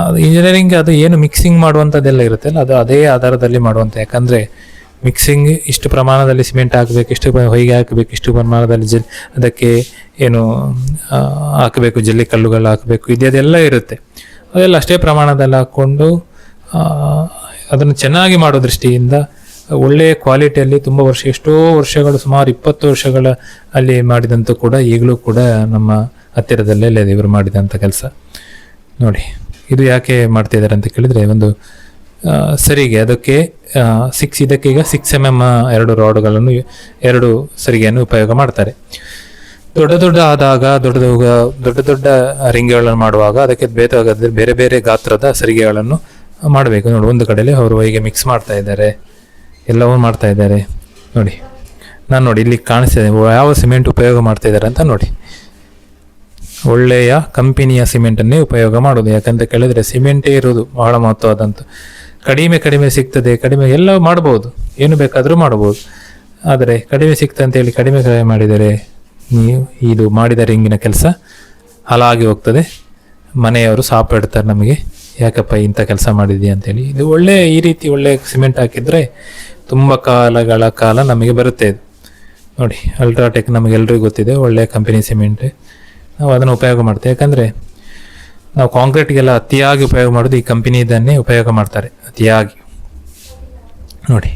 ಅದು ಇಂಜಿನಿಯರಿಂಗ್ ಅದು ಏನು ಮಿಕ್ಸಿಂಗ್ ಮಾಡುವಂಥದ್ದೆಲ್ಲ ಇರುತ್ತಲ್ಲ ಅದು ಅದೇ ಆಧಾರದಲ್ಲಿ ಮಾಡುವಂಥ ಯಾಕಂದರೆ ಮಿಕ್ಸಿಂಗ್ ಇಷ್ಟು ಪ್ರಮಾಣದಲ್ಲಿ ಸಿಮೆಂಟ್ ಹಾಕಬೇಕು, ಇಷ್ಟು ಹೊಯ್ಗೆ ಹಾಕಬೇಕು, ಇಷ್ಟು ಪ್ರಮಾಣದಲ್ಲಿ ಜಲ್, ಅದಕ್ಕೆ ಏನು ಹಾಕಬೇಕು, ಜಲ್ಲಿ ಕಲ್ಲುಗಳು ಹಾಕಬೇಕು ಇದೆಲ್ಲ ಇರುತ್ತೆ. ಅದೆಲ್ಲ ಅಷ್ಟೇ ಪ್ರಮಾಣದಲ್ಲಿ ಹಾಕ್ಕೊಂಡು ಅದನ್ನು ಚೆನ್ನಾಗಿ ಮಾಡೋ ದೃಷ್ಟಿಯಿಂದ ಒಳ್ಳೆಯ ಕ್ವಾಲಿಟಿಯಲ್ಲಿ ತುಂಬ ವರ್ಷ, ಎಷ್ಟೋ ವರ್ಷಗಳು ಸುಮಾರು ಇಪ್ಪತ್ತು ವರ್ಷಗಳ ಅಲ್ಲಿ ಮಾಡಿದಂಥ ಕೂಡ ಈಗಲೂ ಕೂಡ ನಮ್ಮ ಹತ್ತಿರದಲ್ಲೇ ಇವರು ಮಾಡಿದಂಥ ಕೆಲಸ. ನೋಡಿ, ಇದು ಯಾಕೆ ಮಾಡ್ತಿದ್ದಾರೆ ಅಂತ ಕೇಳಿದರೆ, ಒಂದು ಸರಿಗೆ ಅದಕ್ಕೆ ಸಿಕ್ಸ್ ಇದಕ್ಕೆ ಈಗ ಸಿಕ್ಸ್ ಎಂ ಎಂ ಎರಡು ರಾಡ್ಗಳನ್ನು, ಎರಡು ಸರಿಗೆಯನ್ನು ಉಪಯೋಗ ಮಾಡ್ತಾರೆ. ದೊಡ್ಡ ದೊಡ್ಡ ಆದಾಗ, ದೊಡ್ಡ ದೊಡ್ಡ ದೊಡ್ಡ ರಿಂಗ್ಗಳನ್ನು ಮಾಡುವಾಗ ಅದಕ್ಕೆ ಬೇಕಾಗದ್ರೆ ಬೇರೆ ಬೇರೆ ಗಾತ್ರದ ಸರಿಗೆಗಳನ್ನು ಮಾಡಬೇಕು. ನೋಡಿ, ಒಂದು ಕಡೆಯಲ್ಲಿ ಅವರು ಹೀಗೆ ಮಿಕ್ಸ್ ಮಾಡ್ತಾ ಇದ್ದಾರೆ. ಎಲ್ಲವೂ ಮಾಡ್ತಾ ಇದ್ದಾರೆ. ನೋಡಿ, ನಾನು ನೋಡಿ, ಇಲ್ಲಿ ಕಾಣಿಸ್ತಿದೆ ಯಾವ ಸಿಮೆಂಟ್ ಉಪಯೋಗ ಮಾಡ್ತಾ ಇದ್ದಾರೆ ಅಂತ ನೋಡಿ. ಒಳ್ಳೆಯ ಕಂಪನಿಯ ಸಿಮೆಂಟನ್ನೇ ಉಪಯೋಗ ಮಾಡೋದು. ಯಾಕಂತ ಕೇಳಿದರೆ ಸಿಮೆಂಟೇ ಇರೋದು ಬಹಳ ಮಹತ್ವವಾದಂಥ ಕಡಿಮೆ ಕಡಿಮೆ ಸಿಗ್ತದೆ, ಕಡಿಮೆ ಎಲ್ಲ ಮಾಡ್ಬೋದು. ಏನು ಬೇಕಾದರೂ ಮಾಡ್ಬೋದು. ಆದರೆ ಕಡಿಮೆ ಸಿಗ್ತಂತ ಹೇಳಿ ಕಡಿಮೆ ಕಡಿಮೆ ಮಾಡಿದರೆ ನೀವು ಇದು ಮಾಡಿದ ರಿಂಗಿನ ಕೆಲಸ ಹಾಳಾಗಿ ಹೋಗ್ತದೆ. ಮನೆಯವರು ಸಾಪ ಇಡ್ತಾರೆ ನಮಗೆ. ಯಾಕಪ್ಪ ಇಂಥ ಕೆಲಸ ಮಾಡಿದ್ಯಾ ಅಂತೇಳಿ ಇದು ಒಳ್ಳೆ ಈ ರೀತಿ ಒಳ್ಳೆ ಸಿಮೆಂಟ್ ಹಾಕಿದರೆ ತುಂಬ ಕಾಲಗಳ ಕಾಲ ನಮಗೆ ಬರುತ್ತೆ ಇದು. ನೋಡಿ ಅಲ್ಟ್ರಾಟೆಕ್ ನಮಗೆಲ್ಲರಿಗೂ ಗೊತ್ತಿದೆ ಒಳ್ಳೆಯ ಕಂಪನಿ ಸಿಮೆಂಟ್. ನಾವು ಅದನ್ನು ಉಪಯೋಗ ಮಾಡ್ತೇವೆ. ಯಾಕಂದರೆ ನಾವು ಕಾಂಕ್ರೀಟ್ಗೆಲ್ಲ ಅತಿಯಾಗಿ ಉಪಯೋಗ ಮಾಡೋದು ಈ ಕಂಪನಿ ಇದನ್ನೇ ಉಪಯೋಗ ಮಾಡ್ತಾರೆ, ಅತಿಯಾಗಿ. ನೋಡಿ,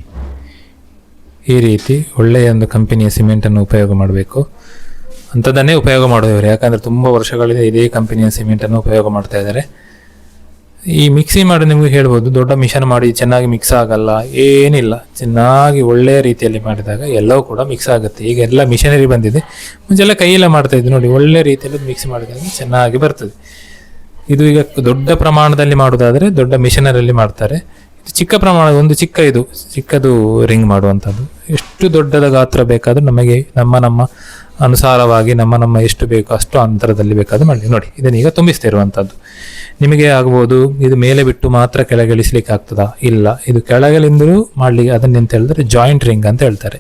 ಈ ರೀತಿ ಒಳ್ಳೆಯ ಒಂದು ಕಂಪನಿಯ ಸಿಮೆಂಟನ್ನು ಉಪಯೋಗ ಮಾಡಬೇಕು. ಅಂಥದ್ದನ್ನೇ ಉಪಯೋಗ ಮಾಡೋದವ್ರು ಯಾಕಂದರೆ ತುಂಬ ವರ್ಷಗಳಿಂದ ಇದೇ ಕಂಪನಿಯ ಸಿಮೆಂಟನ್ನು ಉಪಯೋಗ ಮಾಡ್ತಾ ಇದ್ದಾರೆ. ಈ ಮಿಕ್ಸಿ ಮಾಡಿ ನಿಮಗೆ ಹೇಳ್ಬೋದು. ದೊಡ್ಡ ಮಿಷನ್ ಮಾಡಿ ಚೆನ್ನಾಗಿ ಮಿಕ್ಸ್ ಆಗಲ್ಲ, ಏನಿಲ್ಲ. ಚೆನ್ನಾಗಿ ಒಳ್ಳೆಯ ರೀತಿಯಲ್ಲಿ ಮಾಡಿದಾಗ ಎಲ್ಲವೂ ಕೂಡ ಮಿಕ್ಸ್ ಆಗುತ್ತೆ. ಈಗ ಎಲ್ಲ ಮಿಷನರಿ ಬಂದಿದೆ. ಮುಂಚೆಲ್ಲ ಕೈಯೆಲ್ಲ ಮಾಡ್ತಾ ಇದ್ದೆ ನೋಡಿ, ಒಳ್ಳೆ ರೀತಿಯಲ್ಲಿ ಮಿಕ್ಸ್ ಮಾಡಿದಾಗ ಚೆನ್ನಾಗಿ ಬರ್ತದೆ. ಇದು ಈಗ ದೊಡ್ಡ ಪ್ರಮಾಣದಲ್ಲಿ ಮಾಡೋದಾದರೆ ದೊಡ್ಡ ಮಿಷನರಲ್ಲಿ ಮಾಡ್ತಾರೆ. ಇದು ಚಿಕ್ಕ ಪ್ರಮಾಣದ, ಒಂದು ಚಿಕ್ಕ ಇದು, ಚಿಕ್ಕದು ರಿಂಗ್ ಮಾಡುವಂಥದ್ದು. ಎಷ್ಟು ದೊಡ್ಡದ ಗಾತ್ರ ಬೇಕಾದರೂ ನಮಗೆ, ನಮ್ಮ ನಮ್ಮ ಅನುಸಾರವಾಗಿ ನಮ್ಮ ನಮ್ಮ ಎಷ್ಟು ಬೇಕೋ ಅಷ್ಟು ಅಂತರದಲ್ಲಿ ಬೇಕಾದ್ರೆ ಮಾಡಲಿ ನೋಡಿ ಇದನ್ನೀಗ ತುಂಬಿಸ್ತಾ ಇರುವಂಥದ್ದು ನಿಮಗೆ ಆಗ್ಬೋದು, ಇದು ಮೇಲೆ ಬಿಟ್ಟು ಮಾತ್ರ ಕೆಳಗೆ ಇಳಿಸ್ಲಿಕ್ಕೆ ಆಗ್ತದಾ ಇಲ್ಲ. ಇದು ಕೆಳಗಲಿಂದಲೂ ಮಾಡಲಿಕ್ಕೆ ಅದನ್ನೆಂತ ಹೇಳಿದ್ರೆ ಜಾಯಿಂಟ್ ರಿಂಗ್ ಅಂತ ಹೇಳ್ತಾರೆ.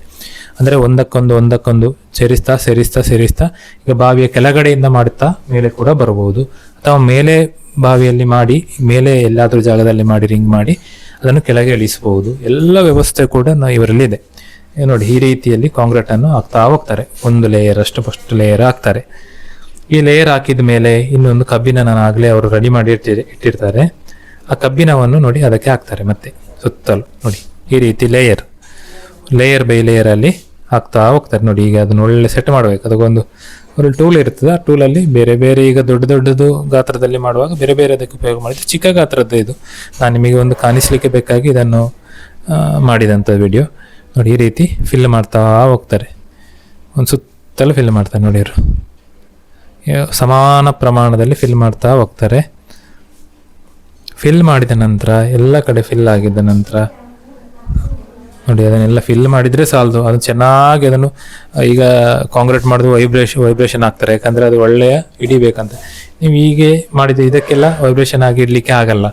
ಅಂದರೆ ಒಂದಕ್ಕೊಂದು ಒಂದಕ್ಕೊಂದು ಸೇರಿಸ್ತಾ ಸೇರಿಸ್ತಾ ಸೇರಿಸ್ತಾ, ಈಗ ಬಾವಿಯ ಕೆಳಗಡೆಯಿಂದ ಮಾಡುತ್ತಾ ಮೇಲೆ ಕೂಡ ಬರಬಹುದು. ಅಥವಾ ಮೇಲೆ ಬಾವಿಯಲ್ಲಿ ಮಾಡಿ, ಮೇಲೆ ಎಲ್ಲಾದರೂ ಜಾಗದಲ್ಲಿ ಮಾಡಿ ರಿಂಗ್ ಮಾಡಿ, ಅದನ್ನು ಕೆಳಗೆ ಇಳಿಸಬಹುದು. ಎಲ್ಲ ವ್ಯವಸ್ಥೆ ಕೂಡ ನಾವು ಇವರಲ್ಲಿದೆ. ಏ ನೋಡಿ, ಈ ರೀತಿಯಲ್ಲಿ ಕಾಂಕ್ರೀಟ್ ಅನ್ನು ಹಾಕ್ತಾ ಹೋಗ್ತಾರೆ. ಒಂದು ಲೇಯರ್ ಅಷ್ಟು ಫಸ್ಟ್ ಲೇಯರ್ ಹಾಕ್ತಾರೆ. ಈ ಲೇಯರ್ ಹಾಕಿದ ಮೇಲೆ ಇನ್ನೊಂದು ಕಬ್ಬಿನ ನಾನು ಆಗಲೇ ಅವರು ರೆಡಿ ಮಾಡಿ ಇಟ್ಟಿರ್, ಇಟ್ಟಿರ್ತಾರೆ. ಆ ಕಬ್ಬಿನವನ್ನು ನೋಡಿ ಅದಕ್ಕೆ ಹಾಕ್ತಾರೆ ಮತ್ತೆ, ಸುತ್ತಲೂ ನೋಡಿ, ಈ ರೀತಿ ಲೇಯರ್ ಲೇಯರ್ ಬೈ ಲೇಯರ್ ಅಲ್ಲಿ ಹಾಕ್ತಾ ಹೋಗ್ತಾರೆ. ನೋಡಿ, ಈಗ ಅದನ್ನ ಒಳ್ಳೆ ಸೆಟ್ ಮಾಡಬೇಕು. ಅದಕ್ಕೊಂದು ಒಂದು ಟೂಲ್ ಇರ್ತದೆ. ಆ ಟೂಲಲ್ಲಿ ಬೇರೆ ಬೇರೆ ಈಗ ದೊಡ್ಡ ದೊಡ್ಡದು ಗಾತ್ರದಲ್ಲಿ ಮಾಡುವಾಗ ಬೇರೆ ಬೇರೆ ಅದಕ್ಕೆ ಉಪಯೋಗ ಮಾಡಿದ್ದು ಚಿಕ್ಕ ಗಾತ್ರದ್ದು ಇದು. ನಾನು ನಿಮಗೆ ಒಂದು ಕಾಣಿಸ್ಲಿಕ್ಕೆ ಬೇಕಾಗಿ ಇದನ್ನು ಮಾಡಿದಂಥ ವಿಡಿಯೋ ನೋಡಿ ಈ ರೀತಿ ಫಿಲ್ ಮಾಡ್ತಾ ಹೋಗ್ತಾರೆ. ಒಂದು ಸುತ್ತಲೂ ಫಿಲ್ ಮಾಡ್ತಾರೆ ನೋಡಿ ಅವರು ಸಮಾನ ಪ್ರಮಾಣದಲ್ಲಿ ಫಿಲ್ ಮಾಡ್ತಾ ಹೋಗ್ತಾರೆ. ಫಿಲ್ ಮಾಡಿದ ನಂತರ, ಎಲ್ಲ ಕಡೆ ಫಿಲ್ ಆಗಿದ್ದ ನಂತರ, ನೋಡಿ ಅದನ್ನೆಲ್ಲ ಫಿಲ್ ಮಾಡಿದರೆ ಸಾಲದು. ಅದನ್ನು ಚೆನ್ನಾಗಿ ಅದನ್ನು, ಈಗ ಕಾಂಕ್ರೀಟ್ ಮಾಡಿದ್ರು ವೈಬ್ರೇಷನ್ ವೈಬ್ರೇಷನ್ ಆಗ್ತಾರೆ. ಯಾಕಂದರೆ ಅದು ಒಳ್ಳೆಯ ಹಿಡಿಬೇಕಂತ ನೀವು ಹೀಗೆ ಮಾಡಿದ ಇದಕ್ಕೆಲ್ಲ ವೈಬ್ರೇಷನ್ ಆಗಿ ಇಡಲಿಕ್ಕೆ ಆಗಲ್ಲ.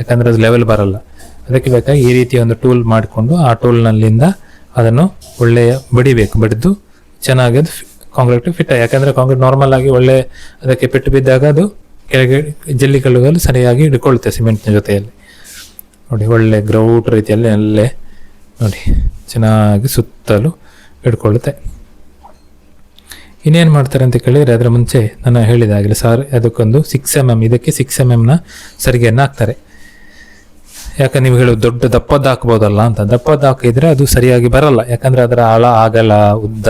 ಯಾಕಂದರೆ ಅದು ಲೆವೆಲ್ ಬರಲ್ಲ. ಅದಕ್ಕೆ ಬೇಕಾಗಿ ಈ ರೀತಿ ಒಂದು ಟೂಲ್ ಮಾಡಿಕೊಂಡು ಆ ಟೂಲ್ನಲ್ಲಿಂದ ಅದನ್ನು ಒಳ್ಳೆಯ ಬಡಿಬೇಕು ಬಡಿದು ಚೆನ್ನಾಗಿ ಅದು ಕಾಂಕ್ರೀಟ್ ಫಿಟ್ ಯಾಕಂದ್ರೆ ಕಾಂಕ್ರೀಟ್ ನಾರ್ಮಲ್ ಆಗಿ ಒಳ್ಳೆ ಅದಕ್ಕೆ ಪೆಟ್ಟು ಬಿದ್ದಾಗ ಅದು ಕೆಳಗೆ ಜಲ್ಲಿ ಕಲ್ಲುಗಳು ಸರಿಯಾಗಿ ಹಿಡ್ಕೊಳ್ಳುತ್ತೆ ಸಿಮೆಂಟ್ನ ಜೊತೆಯಲ್ಲಿ. ನೋಡಿ, ಒಳ್ಳೆ ಗ್ರೌಟ್ ರೀತಿಯಲ್ಲಿ ಅಲ್ಲೇ ನೋಡಿ, ಚೆನ್ನಾಗಿ ಸುತ್ತಲೂ ಹಿಡ್ಕೊಳ್ಳುತ್ತೆ ಇನ್ನೇನು ಮಾಡ್ತಾರೆ ಅಂತ ಕೇಳಿದರೆ ಅದರ ಮುಂಚೆ ನಾನು ಹೇಳಿದಾಗಲೇ ಸಾರ್, ಅದಕ್ಕೊಂದು ಸಿಕ್ಸ್ ಎಂ ಎಂ ಇದಕ್ಕೆ ಸಿಕ್ಸ್ ಎಂ ಎಮ್ನ ಸರಿಗೆಯನ್ನು ಹಾಕ್ತಾರೆ. ಯಾಕಂದ್ರೆ ನೀವು ಹೇಳೋದು ದೊಡ್ಡ ದಪ್ಪದ್ದು ಹಾಕ್ಬೋದಲ್ಲ ಅಂತ. ದಪ್ಪದ್ದು ಹಾಕಿದ್ರೆ ಅದು ಸರಿಯಾಗಿ ಬರಲ್ಲ. ಯಾಕಂದ್ರೆ ಅದರ ಆಳ ಆಗಲ್ಲ ಉದ್ದ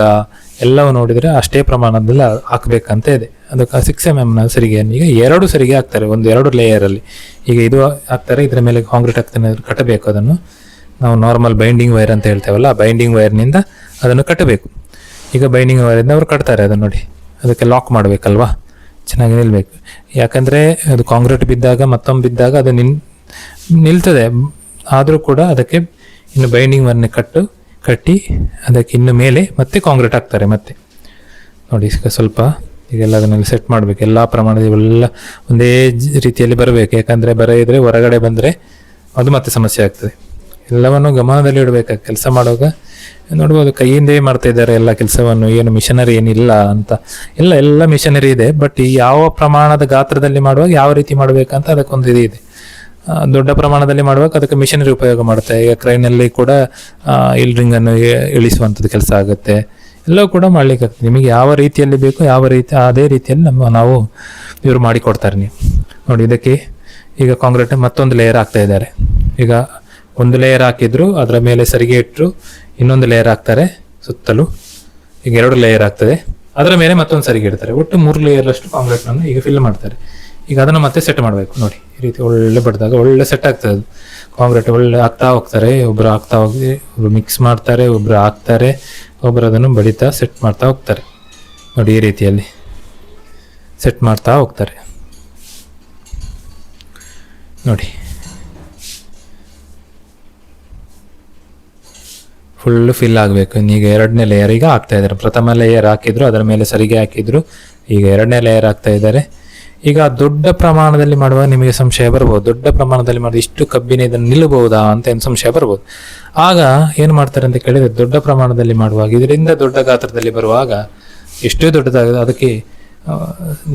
ಎಲ್ಲವೂ ನೋಡಿದರೆ ಅಷ್ಟೇ ಪ್ರಮಾಣದಲ್ಲಿ ಹಾಕ್ಬೇಕಂತ ಇದೆ. ಅದಕ್ಕೆ ಸಿಕ್ಸ್ ಎಂ ಎಮ್ನ ಸರಿಗೆ ಈಗ ಎರಡು ಸರಿಗೆ ಹಾಕ್ತಾರೆ, ಒಂದು ಎರಡು ಲೇಯರಲ್ಲಿ ಈಗ ಇದು ಹಾಕ್ತಾರೆ, ಇದರ ಮೇಲೆ ಕಾಂಕ್ರೀಟ್ ಹಾಕ್ತಾನೆ ಕಟ್ಟಬೇಕು ಅದನ್ನು. ನಾವು ನಾರ್ಮಲ್ ಬೈಂಡಿಂಗ್ ವೈರ್ ಅಂತ ಹೇಳ್ತೇವಲ್ಲ ಬೈಂಡಿಂಗ್ ವೈರ್ನಿಂದ ಅದನ್ನು ಕಟ್ಟಬೇಕು. ಈಗ ಬೈಂಡಿಂಗ್ ವೈರಿಂದ ಅವರು ಕಟ್ತಾರೆ ಅದನ್ನು ನೋಡಿ. ಅದಕ್ಕೆ ಲಾಕ್ ಮಾಡಬೇಕಲ್ವಾ? ಚೆನ್ನಾಗಿ ನಿಲ್ಬೇಕು. ಯಾಕಂದರೆ ಅದು ಕಾಂಕ್ರೀಟ್ ಬಿದ್ದಾಗ, ಮತ್ತೊಮ್ಮೆ ಬಿದ್ದಾಗ ಅದು ನಿನ್ ನಿಲ್ತದೆ. ಆದರೂ ಕೂಡ ಅದಕ್ಕೆ ಇನ್ನು ಬೈಂಡಿಂಗ್ ಅನ್ನು ಕಟ್ಟು, ಕಟ್ಟಿ ಅದಕ್ಕೆ ಇನ್ನು ಮೇಲೆ ಮತ್ತೆ ಕಾಂಕ್ರೀಟ್ ಹಾಕ್ತಾರೆ ಮತ್ತೆ. ನೋಡಿ, ಈಗ ಸ್ವಲ್ಪ ಈಗೆಲ್ಲ ಅದನ್ನೆಲ್ಲ ಸೆಟ್ ಮಾಡಬೇಕು. ಎಲ್ಲ ಪ್ರಮಾಣದ ಇವೆಲ್ಲ ಒಂದೇ ರೀತಿಯಲ್ಲಿ ಬರಬೇಕು. ಯಾಕಂದರೆ ಬರ ಇದ್ರೆ ಹೊರಗಡೆ ಬಂದರೆ ಅದು ಮತ್ತೆ ಸಮಸ್ಯೆ ಆಗ್ತದೆ. ಎಲ್ಲವನ್ನು ಗಮನದಲ್ಲಿ ಇಡಬೇಕು? ಕೆಲಸ ಮಾಡುವಾಗ ನೋಡ್ಬೋದು, ಕೈಯಿಂದೇ ಮಾಡ್ತಾ ಇದ್ದಾರೆ ಎಲ್ಲ ಕೆಲಸವನ್ನು. ಏನು ಮಿಷನರಿ ಏನಿಲ್ಲ ಅಂತ. ಎಲ್ಲ ಎಲ್ಲ ಮಿಷನರಿ ಇದೆ. ಬಟ್ ಯಾವ ಪ್ರಮಾಣದ ಗಾತ್ರದಲ್ಲಿ ಮಾಡುವಾಗ ಯಾವ ರೀತಿ ಮಾಡಬೇಕಂತ ಅದಕ್ಕೊಂದು ಇದು ಇದೆ. ದೊಡ್ಡ ಪ್ರಮಾಣದಲ್ಲಿ ಮಾಡುವಾಗ ಅದಕ್ಕೆ ಮಿಷಿನರಿ ಉಪಯೋಗ ಮಾಡುತ್ತೆ. ಈಗ ಕ್ರೈನಲ್ಲಿ ಕೂಡ ಇಲ್ರಿಂಗ್ ಅನ್ನು ಇಳಿಸುವಂಥದ್ದು ಕೆಲಸ ಆಗುತ್ತೆ. ಎಲ್ಲವೂ ಕೂಡ ಮಾಡ್ಲಿಕ್ಕೆ ಆಗ್ತದೆ. ನಿಮಗೆ ಯಾವ ರೀತಿಯಲ್ಲಿ ಬೇಕು, ಯಾವ ರೀತಿ, ಅದೇ ರೀತಿಯಲ್ಲಿ ನಮ್ಮ, ನಾವು ಇವರು ಮಾಡಿಕೊಡ್ತಾರೆ ನೀವು. ನೋಡಿ, ಇದಕ್ಕೆ ಈಗ ಕಾಂಕ್ರೀಟ್ ಮತ್ತೊಂದು ಲೇಯರ್ ಆಗ್ತಾ ಇದ್ದಾರೆ. ಈಗ ಒಂದು ಲೇಯರ್ ಹಾಕಿದ್ರು, ಅದರ ಮೇಲೆ ಸರಿಗೆ ಇಟ್ಟರು ಇನ್ನೊಂದು ಲೇಯರ್ ಹಾಕ್ತಾರೆ ಸುತ್ತಲೂ. ಈಗ ಎರಡು ಲೇಯರ್ ಆಗ್ತದೆ. ಅದರ ಮೇಲೆ ಮತ್ತೊಂದು ಸರಿಗೆ ಇಡ್ತಾರೆ. ಒಟ್ಟು ಮೂರು ಲೇಯರ್ ಅಷ್ಟು ಕಾಂಕ್ರೀಟ್ ಅನ್ನು ಈಗ ಫಿಲ್ ಮಾಡ್ತಾರೆ. ಈಗ ಅದನ್ನು ಮತ್ತೆ ಸೆಟ್ ಮಾಡಬೇಕು. ನೋಡಿ, ಈ ರೀತಿ ಒಳ್ಳೆ ಬಡ್ದಾಗ ಒಳ್ಳೆ ಸೆಟ್ ಆಗ್ತದೆ ಅದು. ಕಾಂಕ್ರೀಟ್ ಒಳ್ಳೆ ಆಗ್ತಾ ಹೋಗ್ತಾರೆ, ಒಬ್ರು ಆಗ್ತಾ ಹೋಗಿ, ಒಬ್ರು ಮಿಕ್ಸ್ ಮಾಡ್ತಾರೆ, ಒಬ್ರು ಹಾಕ್ತಾರೆ, ಒಬ್ರು ಅದನ್ನು ಬಡಿತಾ ಸೆಟ್ ಮಾಡ್ತಾ ಹೋಗ್ತಾರೆ. ನೋಡಿ, ಈ ರೀತಿಯಲ್ಲಿ ಸೆಟ್ ಮಾಡ್ತಾ ಹೋಗ್ತಾರೆ. ನೋಡಿ. ಫುಲ್ ಫಿಲ್ ಆಗಬೇಕು. ಈಗ ಎರಡನೇ ಲೇಯರ್ ಈಗ ಹಾಕ್ತಾ ಇದ್ದಾರೆ. ಪ್ರಥಮ ಲೇಯರ್ ಹಾಕಿದ್ರು, ಅದರ ಮೇಲೆ ಸರಿಗೆ ಹಾಕಿದ್ರು. ಈಗ ಎರಡನೇ ಲೇಯರ್ ಹಾಕ್ತಾ ಇದ್ದಾರೆ. ಈಗ ದೊಡ್ಡ ಪ್ರಮಾಣದಲ್ಲಿ ಮಾಡುವಾಗ ನಿಮಗೆ ಸಂಶಯ ಬರ್ಬೋದು. ದೊಡ್ಡ ಪ್ರಮಾಣದಲ್ಲಿ ಮಾಡಿದ ಇಷ್ಟು ಕಬ್ಬಿನ ಇದನ್ನು ನಿಲ್ಲಬಹುದಾ ಅಂತ ಏನು ಸಂಶಯ ಬರ್ಬೋದು. ಆಗ ಏನು ಮಾಡ್ತಾರೆ ಅಂತ ಕೇಳಿದರೆ ದೊಡ್ಡ ಪ್ರಮಾಣದಲ್ಲಿ ಮಾಡುವಾಗ, ಇದರಿಂದ ದೊಡ್ಡ ಗಾತ್ರದಲ್ಲಿ ಬರುವಾಗ ಎಷ್ಟೇ ದೊಡ್ಡದಾಗಿದೆ ಅದಕ್ಕೆ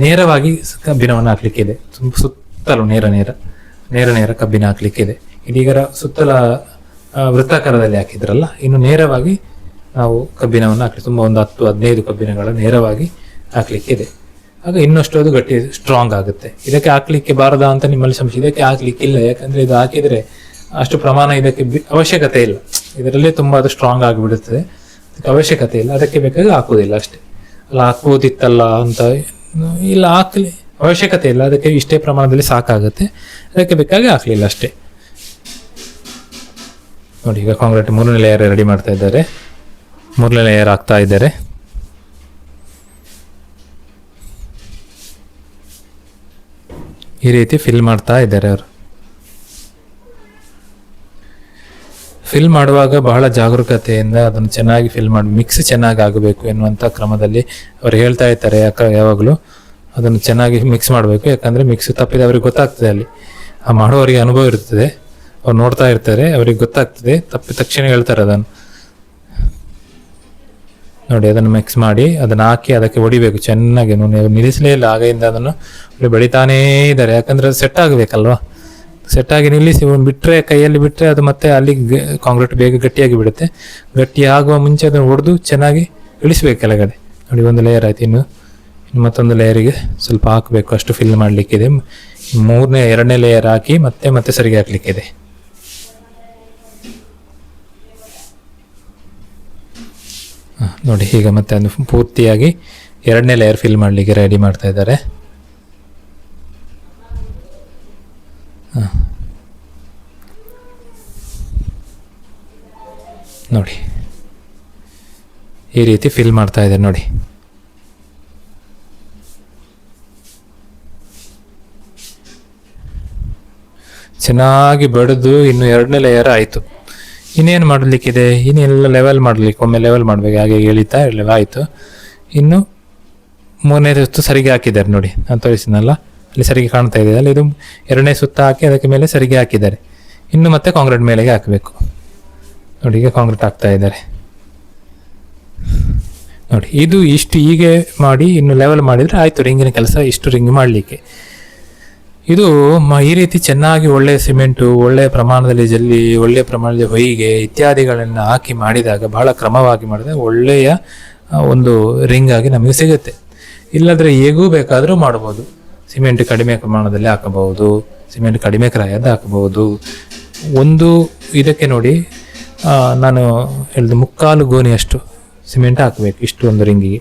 ನೇರವಾಗಿ ಕಬ್ಬಿನವನ್ನು ಕಬ್ಬಿಣವನ್ನು ಹಾಕ್ಲಿಕ್ಕಿದೆ ಸುತ್ತಲೂ ನೇರ ನೇರ ನೇರ ನೇರ ಕಬ್ಬಿಣ ಹಾಕ್ಲಿಕ್ಕಿದೆ ಇದೀಗ ಸುತ್ತಲ ವೃತ್ತಾಕಾರದಲ್ಲಿ ಹಾಕಿದ್ರಲ್ಲ, ಇನ್ನು ನೇರವಾಗಿ ನಾವು ಕಬ್ಬಿಣವನ್ನು ಹಾಕಲಿ ತುಂಬ ಒಂದು ಹತ್ತು ಹದಿನೈದು ಕಬ್ಬಿನಗಳ ನೇರವಾಗಿ ಹಾಕ್ಲಿಕ್ಕಿದೆ ಆಗ ಇನ್ನಷ್ಟು ಅದು ಗಟ್ಟಿ ಸ್ಟ್ರಾಂಗ್ ಆಗುತ್ತೆ. ಇದಕ್ಕೆ ಹಾಕ್ಲಿಕ್ಕೆ ಬಾರದ ಅಂತ ನಿಮ್ಮಲ್ಲಿ ಸಂಶಯ ಇದಕ್ಕೆ ಹಾಕ್ಲಿಕ್ಕಿಲ್ಲ ಯಾಕಂದ್ರೆ ಇದು ಹಾಕಿದ್ರೆ ಅಷ್ಟು ಪ್ರಮಾಣ ಇದಕ್ಕೆ ಅವಶ್ಯಕತೆ ಇಲ್ಲ. ಇದರಲ್ಲೇ ತುಂಬಾ ಅದು ಸ್ಟ್ರಾಂಗ್ ಆಗಿಬಿಡುತ್ತದೆ. ಅದಕ್ಕೆ ಅವಶ್ಯಕತೆ ಇಲ್ಲ. ಅದಕ್ಕೆ ಬೇಕಾಗಿ ಹಾಕುವುದಿಲ್ಲ ಅಷ್ಟೇ. ಅಲ್ಲ, ಹಾಕುವುದಿತ್ತಲ್ಲ ಅಂತ ಇಲ್ಲ, ಹಾಕ್ಲಿ. ಅವಶ್ಯಕತೆ ಇಲ್ಲ. ಅದಕ್ಕೆ ಇಷ್ಟೇ ಪ್ರಮಾಣದಲ್ಲಿ ಸಾಕಾಗುತ್ತೆ. ಅದಕ್ಕೆ ಬೇಕಾಗಿ ಹಾಕ್ಲಿಲ್ಲ ಅಷ್ಟೇ. ನೋಡಿ, ಈಗ ಕಾಂಕ್ರೀಟ್ ಮೂರನೇ ಲೇಯರ್ ರೆಡಿ ಮಾಡ್ತಾ ಇದ್ದಾರೆ. ಮೂರನೇ ಲೇಯರ್ ಹಾಕ್ತಾ ಇದ್ದಾರೆ. ಈ ರೀತಿ ಫಿಲ್ ಮಾಡ್ತಾ ಇದ್ದಾರೆ ಅವರು. ಫಿಲ್ ಮಾಡುವಾಗ ಬಹಳ ಜಾಗರೂಕತೆಯಿಂದ ಅದನ್ನು ಚೆನ್ನಾಗಿ ಫಿಲ್ ಮಾಡಿ ಮಿಕ್ಸ್ ಚೆನ್ನಾಗಿ ಆಗಬೇಕು ಎನ್ನುವಂಥ ಕ್ರಮದಲ್ಲಿ ಅವರು ಹೇಳ್ತಾ ಇರ್ತಾರೆ ಯಾಕ, ಯಾವಾಗಲೂ ಅದನ್ನು ಚೆನ್ನಾಗಿ ಮಿಕ್ಸ್ ಮಾಡಬೇಕು. ಯಾಕಂದರೆ ಮಿಕ್ಸ್ ತಪ್ಪಿದ ಅವ್ರಿಗೆ ಗೊತ್ತಾಗ್ತದೆ ಅಲ್ಲಿ. ಆ ಮಾಡುವವರಿಗೆ ಅನುಭವ ಇರ್ತದೆ. ಅವ್ರು ನೋಡ್ತಾ ಇರ್ತಾರೆ, ಅವ್ರಿಗೆ ಗೊತ್ತಾಗ್ತದೆ. ತಪ್ಪಿದ ತಕ್ಷಣ ಹೇಳ್ತಾರೆ ಅದನ್ನು. ನೋಡಿ, ಅದನ್ನು ಮಿಕ್ಸ್ ಮಾಡಿ, ಅದನ್ನು ಹಾಕಿ ಅದಕ್ಕೆ ಹೊಡಿಬೇಕು ಚೆನ್ನಾಗಿ ನಿಲ್ಲಿಸಲೇ ಇಲ್ಲ. ಆಗಿಂದ ಅದನ್ನು ಬೆಳಿತಾನೇ ಇದ್ದಾರೆ. ಯಾಕಂದ್ರೆ ಸೆಟ್ ಆಗಬೇಕಲ್ವಾ? ಸೆಟ್ ಆಗಿ ನಿಲ್ಲಿಸಿ ಬಿಟ್ಟರೆ ಕೈಯಲ್ಲಿ ಬಿಟ್ಟರೆ ಅದು ಮತ್ತೆ ಅಲ್ಲಿ ಕಾಂಕ್ರೀಟ್ ಬೇಗ ಗಟ್ಟಿಯಾಗಿ ಬಿಡುತ್ತೆ. ಗಟ್ಟಿ ಆಗುವ ಮುಂಚೆ ಅದನ್ನು ಹೊಡೆದು ಚೆನ್ನಾಗಿ ಇಳಿಸ್ಬೇಕು ಕೆಳಗಡೆ. ನೋಡಿ, ಒಂದು ಲೇಯರ್ ಆಯ್ತು. ಇನ್ನು ಇನ್ನು ಮತ್ತೊಂದು ಲೇಯರಿಗೆ ಸ್ವಲ್ಪ ಹಾಕಬೇಕು. ಅಷ್ಟು ಫಿಲ್ ಮಾಡಲಿಕ್ಕಿದೆ. ಮೂರನೇ, ಎರಡನೇ ಲೇಯರ್ ಹಾಕಿ ಮತ್ತೆ ಮತ್ತೆ ಸರಿಗೆ ಹಾಕ್ಲಿಕ್ಕಿದೆ. ನೋಡಿ, ಈಗ ಮತ್ತೆ ಅದು ಪೂರ್ತಿಯಾಗಿ ಎರಡನೇ ಲೇಯರ್ ಫಿಲ್ ಮಾಡಲಿಕ್ಕೆ ರೆಡಿ ಮಾಡ್ತಾ ಇದ್ದಾರೆ. ನೋಡಿ. ಈ ರೀತಿ ಫಿಲ್ ಮಾಡ್ತಾ ಇದ್ದಾರೆ, ನೋಡಿ. ಚೆನ್ನಾಗಿ ಬಡಿದು ಇನ್ನು ಎರಡನೇ ಲೇಯರ್ ಆಯಿತು. ಇನ್ನೇನು ಮಾಡಲಿಕ್ಕಿದೆ? ಇನ್ನೆಲ್ಲ ಲೆವೆಲ್ ಮಾಡಲಿಕ್ಕೆ, ಒಮ್ಮೆ ಲೆವೆಲ್ ಮಾಡಬೇಕು. ಹಾಗೆ ಎಳಿತಾ ಇರಲಿಲ್ಲ, ಆಯಿತು. ಇನ್ನು ಮೂರನೇ ಸುತ್ತು ಸರಿಗೆ ಹಾಕಿದ್ದಾರೆ ನೋಡಿ. ನಾನು ತೋರಿಸಿದ್ನಲ್ಲ? ಅಲ್ಲಿ ಸರಿಗೆ ಕಾಣ್ತಾ ಇದೆ. ಅಲ್ಲಿ ಇದು ಎರಡನೇ ಸುತ್ತ ಹಾಕಿ ಅದಕ್ಕೆ ಮೇಲೆ ಸರಿಗೆ ಹಾಕಿದ್ದಾರೆ. ಇನ್ನು ಮತ್ತೆ ಕಾಂಕ್ರೀಟ್ ಮೇಲೆಗೆ ಹಾಕಬೇಕು. ನೋಡಿ, ಈಗ ಕಾಂಕ್ರೀಟ್ ಹಾಕ್ತಾ ಇದ್ದಾರೆ. ನೋಡಿ, ಇದು ಇಷ್ಟು ಹೀಗೆ ಮಾಡಿ, ಇನ್ನು ಲೆವೆಲ್ ಮಾಡಿದರೆ ಆಯಿತು. ರಿಂಗಿನ ಕೆಲಸ ಇಷ್ಟು ರಿಂಗ್ ಮಾಡಲಿಕ್ಕೆ. ಇದು ಈ ರೀತಿ ಚೆನ್ನಾಗಿ ಒಳ್ಳೆ ಸಿಮೆಂಟು, ಒಳ್ಳೆ ಪ್ರಮಾಣದಲ್ಲಿ ಜಲ್ಲಿ ಒಳ್ಳೆಯ ಪ್ರಮಾಣದಲ್ಲಿ ಹೊಯಿಗೆ ಇತ್ಯಾದಿಗಳನ್ನು ಹಾಕಿ ಮಾಡಿದಾಗ ಬಹಳ ಕ್ರಮವಾಗಿ ಮಾಡಿದಾಗ ಒಳ್ಳೆಯ ಒಂದು ರಿಂಗ್ ಆಗಿ ನಮಗೆ ಸಿಗುತ್ತೆ. ಇಲ್ಲದ್ರೆ ಹೇಗೂ ಬೇಕಾದರೂ ಮಾಡ್ಬೋದು. ಸಿಮೆಂಟ್ ಕಡಿಮೆ ಪ್ರಮಾಣದಲ್ಲಿ ಹಾಕಬಹುದು, ಸಿಮೆಂಟ್ ಕಡಿಮೆ ಕ್ರಾಯದ ಹಾಕಬಹುದು. ಒಂದು ಇದಕ್ಕೆ ನೋಡಿ ನಾನು ಹೇಳಿದ ಮುಕ್ಕಾಲು ಗೋನಿಯಷ್ಟು ಸಿಮೆಂಟ್ ಹಾಕಬೇಕು ಇಷ್ಟು ಒಂದು ರಿಂಗಿಗೆ.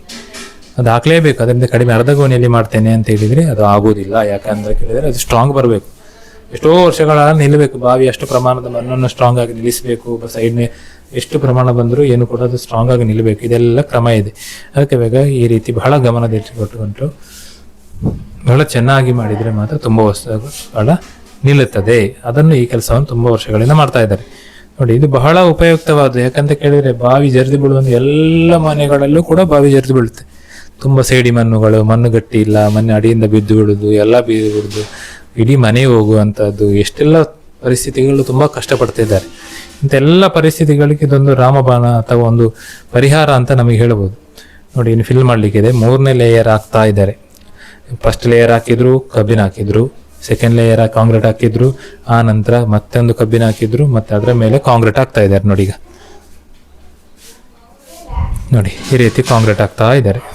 ಅದು ಹಾಕಲೇಬೇಕು ಅದರಿಂದ ಕಡಿಮೆ ಅರ್ಧ ಗೋಣಿಯಲ್ಲಿ ಮಾಡ್ತೇನೆ ಅಂತ ಹೇಳಿದ್ರೆ ಅದು ಆಗೋದಿಲ್ಲ ಯಾಕಂದ್ರೆ ಕೇಳಿದರೆ ಅದು ಸ್ಟ್ರಾಂಗ್ ಬರಬೇಕು. ಎಷ್ಟೋ ವರ್ಷಗಳ ನಿಲ್ಲಬೇಕು. ಬಾವಿ ಅಷ್ಟು ಪ್ರಮಾಣದ ಮಣ್ಣನ್ನು ಸ್ಟ್ರಾಂಗ್ ಆಗಿ ನಿಲ್ಲಿಸಬೇಕು. ಸೈಡ್ನೇ ಎಷ್ಟು ಪ್ರಮಾಣ ಬಂದರೂ ಏನು ಕೂಡ ಅದು ಸ್ಟ್ರಾಂಗ್ ಆಗಿ ನಿಲ್ಲಬೇಕು. ಇದೆಲ್ಲ ಕ್ರಮ ಇದೆ. ಅದಕ್ಕೆ ಬೇಗ ಈ ರೀತಿ ಬಹಳ ಗಮನದಲ್ಲಿಟ್ಟುಕೊಂಡು ಬಹಳ ಚೆನ್ನಾಗಿ ಮಾಡಿದರೆ ಮಾತ್ರ ತುಂಬ ವರ್ಷಗಳ ನಿಲ್ಲುತ್ತದೆ. ಅದನ್ನು ಈ ಕೆಲಸವನ್ನು ತುಂಬ ವರ್ಷಗಳಿಂದ ಮಾಡ್ತಾ ಇದ್ದಾರೆ. ನೋಡಿ, ಇದು ಬಹಳ ಉಪಯುಕ್ತವಾದ ಯಾಕಂತ ಕೇಳಿದರೆ ಬಾವಿ ಜರಿದು ಬೀಳುವಂತ ಎಲ್ಲ ಮನೆಗಳಲ್ಲೂ ಕೂಡ ಬಾವಿ ಜರಿದು ಬೀಳುತ್ತೆ. ತುಂಬ ಸೇಡಿ ಮಣ್ಣುಗಳು, ಮಣ್ಣು ಗಟ್ಟಿ ಇಲ್ಲ ಮಣ್ಣು ಅಡಿಯಿಂದ ಬಿದ್ದು ಬಿಡುದು, ಎಲ್ಲ ಬಿದ್ದು ಬಿಡುದು. ಇಡೀ ಮನೆ ಹೋಗುವಂಥದ್ದು ಎಷ್ಟೆಲ್ಲ ಪರಿಸ್ಥಿತಿಗಳು ತುಂಬ ಕಷ್ಟಪಡ್ತಿದ್ದಾರೆ. ಇಂಥೆಲ್ಲ ಪರಿಸ್ಥಿತಿಗಳಿಗೆ ಇದೊಂದು ರಾಮಬಾಣ ಅಥವಾ ಒಂದು ಪರಿಹಾರ ಅಂತ ನಮಗೆ ಹೇಳ್ಬೋದು. ನೋಡಿ, ಇನ್ನು ಫಿಲ್ ಮಾಡಲಿಕ್ಕಿದೆ ಮೂರನೇ ಲೇಯರ್ ಹಾಕ್ತಾ ಇದ್ದಾರೆ. ಫಸ್ಟ್ ಲೇಯರ್ ಹಾಕಿದ್ರು, ಕಬ್ಬಿನ ಹಾಕಿದ್ರು. ಸೆಕೆಂಡ್ ಲೇಯರ್ ಕಾಂಕ್ರೀಟ್ ಹಾಕಿದ್ರು. ಆ ನಂತರ ಮತ್ತೊಂದು ಕಬ್ಬಿನ ಹಾಕಿದ್ರು. ಮತ್ತೆ ಅದರ ಮೇಲೆ ಕಾಂಕ್ರೀಟ್ ಆಗ್ತಾ ಇದ್ದಾರೆ ನೋಡಿ ಈಗ ನೋಡಿ, ಈ ರೀತಿ ಕಾಂಕ್ರೀಟ್ ಹಾಕ್ತಾ ಇದ್ದಾರೆ. ಇದು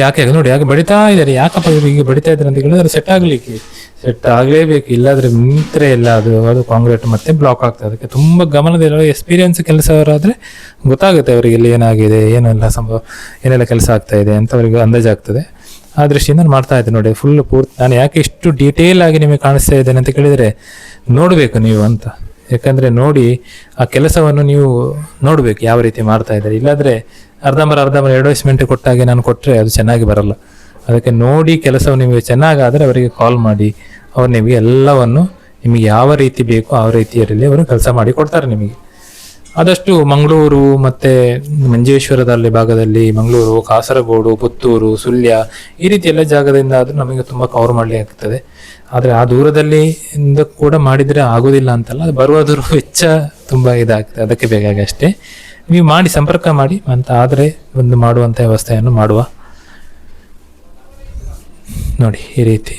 ಯಾಕೆ ನೋಡಿ ಯಾಕೆ ಬಡಿತಾ ಇದ್ದಾರೆ. ಯಾಕಪ್ಪ ಹೀಗೆ ಬಡಿತಾ ಇದ್ದಾರೆ ಅಂತ ಹೇಳಿದ್ರೆ ಸೆಟ್ ಆಗ್ಲಿಕ್ಕೆ. ಸೆಟ್ ಆಗಲೇಬೇಕು. ಇಲ್ಲಾದ್ರೆ ಮಿತ್ರ ಇಲ್ಲ ಅದು ಅದು ಕಾಂಕ್ರೀಟ್ ಮತ್ತೆ ಬ್ಲಾಕ್ ಆಗ್ತದೆ. ಅದಕ್ಕೆ ತುಂಬ ಗಮನದಲ್ಲಿ ಎಕ್ಸ್ಪೀರಿಯನ್ಸ್ ಕೆಲಸವರಾದ್ರೆ ಗೊತ್ತಾಗುತ್ತೆ ಅವರಿಗೆ ಇಲ್ಲಿ ಏನಾಗಿದೆ, ಏನೆಲ್ಲ ಸಂಭವ, ಏನೆಲ್ಲ ಕೆಲಸ ಆಗ್ತಾ ಇದೆ ಅಂತ ಅವರಿಗೆ ಅಂದಾಜಾಗ್ತದೆ ಆ ದೃಷ್ಟಿಯಿಂದ ಮಾಡ್ತಾ ಇದ್ದೆ ನೋಡಿ ಫುಲ್ ಪೂರ್ತಿ, ನಾನು ಯಾಕೆ ಇಷ್ಟು ಡೀಟೇಲ್ ಆಗಿ ನಿಮಗೆ ಕಾಣಿಸ್ತಾ ಇದ್ದೇನೆ ಅಂತ ಕೇಳಿದರೆ ನೋಡಬೇಕು ನೀವು ಅಂತ. ಯಾಕಂದ್ರೆ ನೋಡಿ, ಆ ಕೆಲಸವನ್ನು ನೀವು ನೋಡಬೇಕು ಯಾವ ರೀತಿ ಮಾಡ್ತಾ ಇದ್ದಾರೆ. ಇಲ್ಲಾದ್ರೆ ಅರ್ಧಂಬರ ಅರ್ಧಂಬರ ಅಡ್ವೈಸ್ಮೆಂಟ್ ಕೊಟ್ಟಾಗೆ ನಾನು ಕೊಟ್ಟರೆ ಅದು ಚೆನ್ನಾಗಿ ಬರಲ್ಲ. ಅದಕ್ಕೆ ನೋಡಿ ಕೆಲಸವು ನಿಮಗೆ ಚೆನ್ನಾಗಾದರೆ ಅವರಿಗೆ ಕಾಲ್ ಮಾಡಿ. ಅವ್ರು ನಿಮಗೆ ಎಲ್ಲವನ್ನು ನಿಮಗೆ ಯಾವ ರೀತಿ ಬೇಕೋ ಆ ರೀತಿಯಲ್ಲಿ ಅವರು ಕೆಲಸ ಮಾಡಿ ಕೊಡ್ತಾರೆ ನಿಮಗೆ. ಆದಷ್ಟು ಮಂಗಳೂರು ಮತ್ತು ಮಂಜೇಶ್ವರದಲ್ಲಿ ಭಾಗದಲ್ಲಿ ಮಂಗಳೂರು, ಕಾಸರಗೋಡು, ಪುತ್ತೂರು, ಸುಳ್ಯ ಈ ರೀತಿ ಎಲ್ಲ ಜಾಗದಿಂದ ಅದು ನಮಗೆ ತುಂಬ ಕವರ್ ಮಾಡಲಿ ಆಗ್ತದೆ. ಆದರೆ ಆ ದೂರದಲ್ಲಿ ಇಂದ ಕೂಡ ಮಾಡಿದರೆ ಆಗೋದಿಲ್ಲ ಅಂತಲ್ಲ, ಅದು ಬರುವ ದೂರ ವೆಚ್ಚ ತುಂಬ ಇದಾಗ್ತದೆ. ಅದಕ್ಕೆ ಬೇಕಾಗಿ ಅಷ್ಟೇ. ನೀವು ಮಾಡಿ ಸಂಪರ್ಕ ಮಾಡಿ ಅಂತ ಆದರೆ ಒಂದು ಮಾಡುವಂಥ ವ್ಯವಸ್ಥೆಯನ್ನು ಮಾಡುವ. ನೋಡಿ, ಈ ರೀತಿ.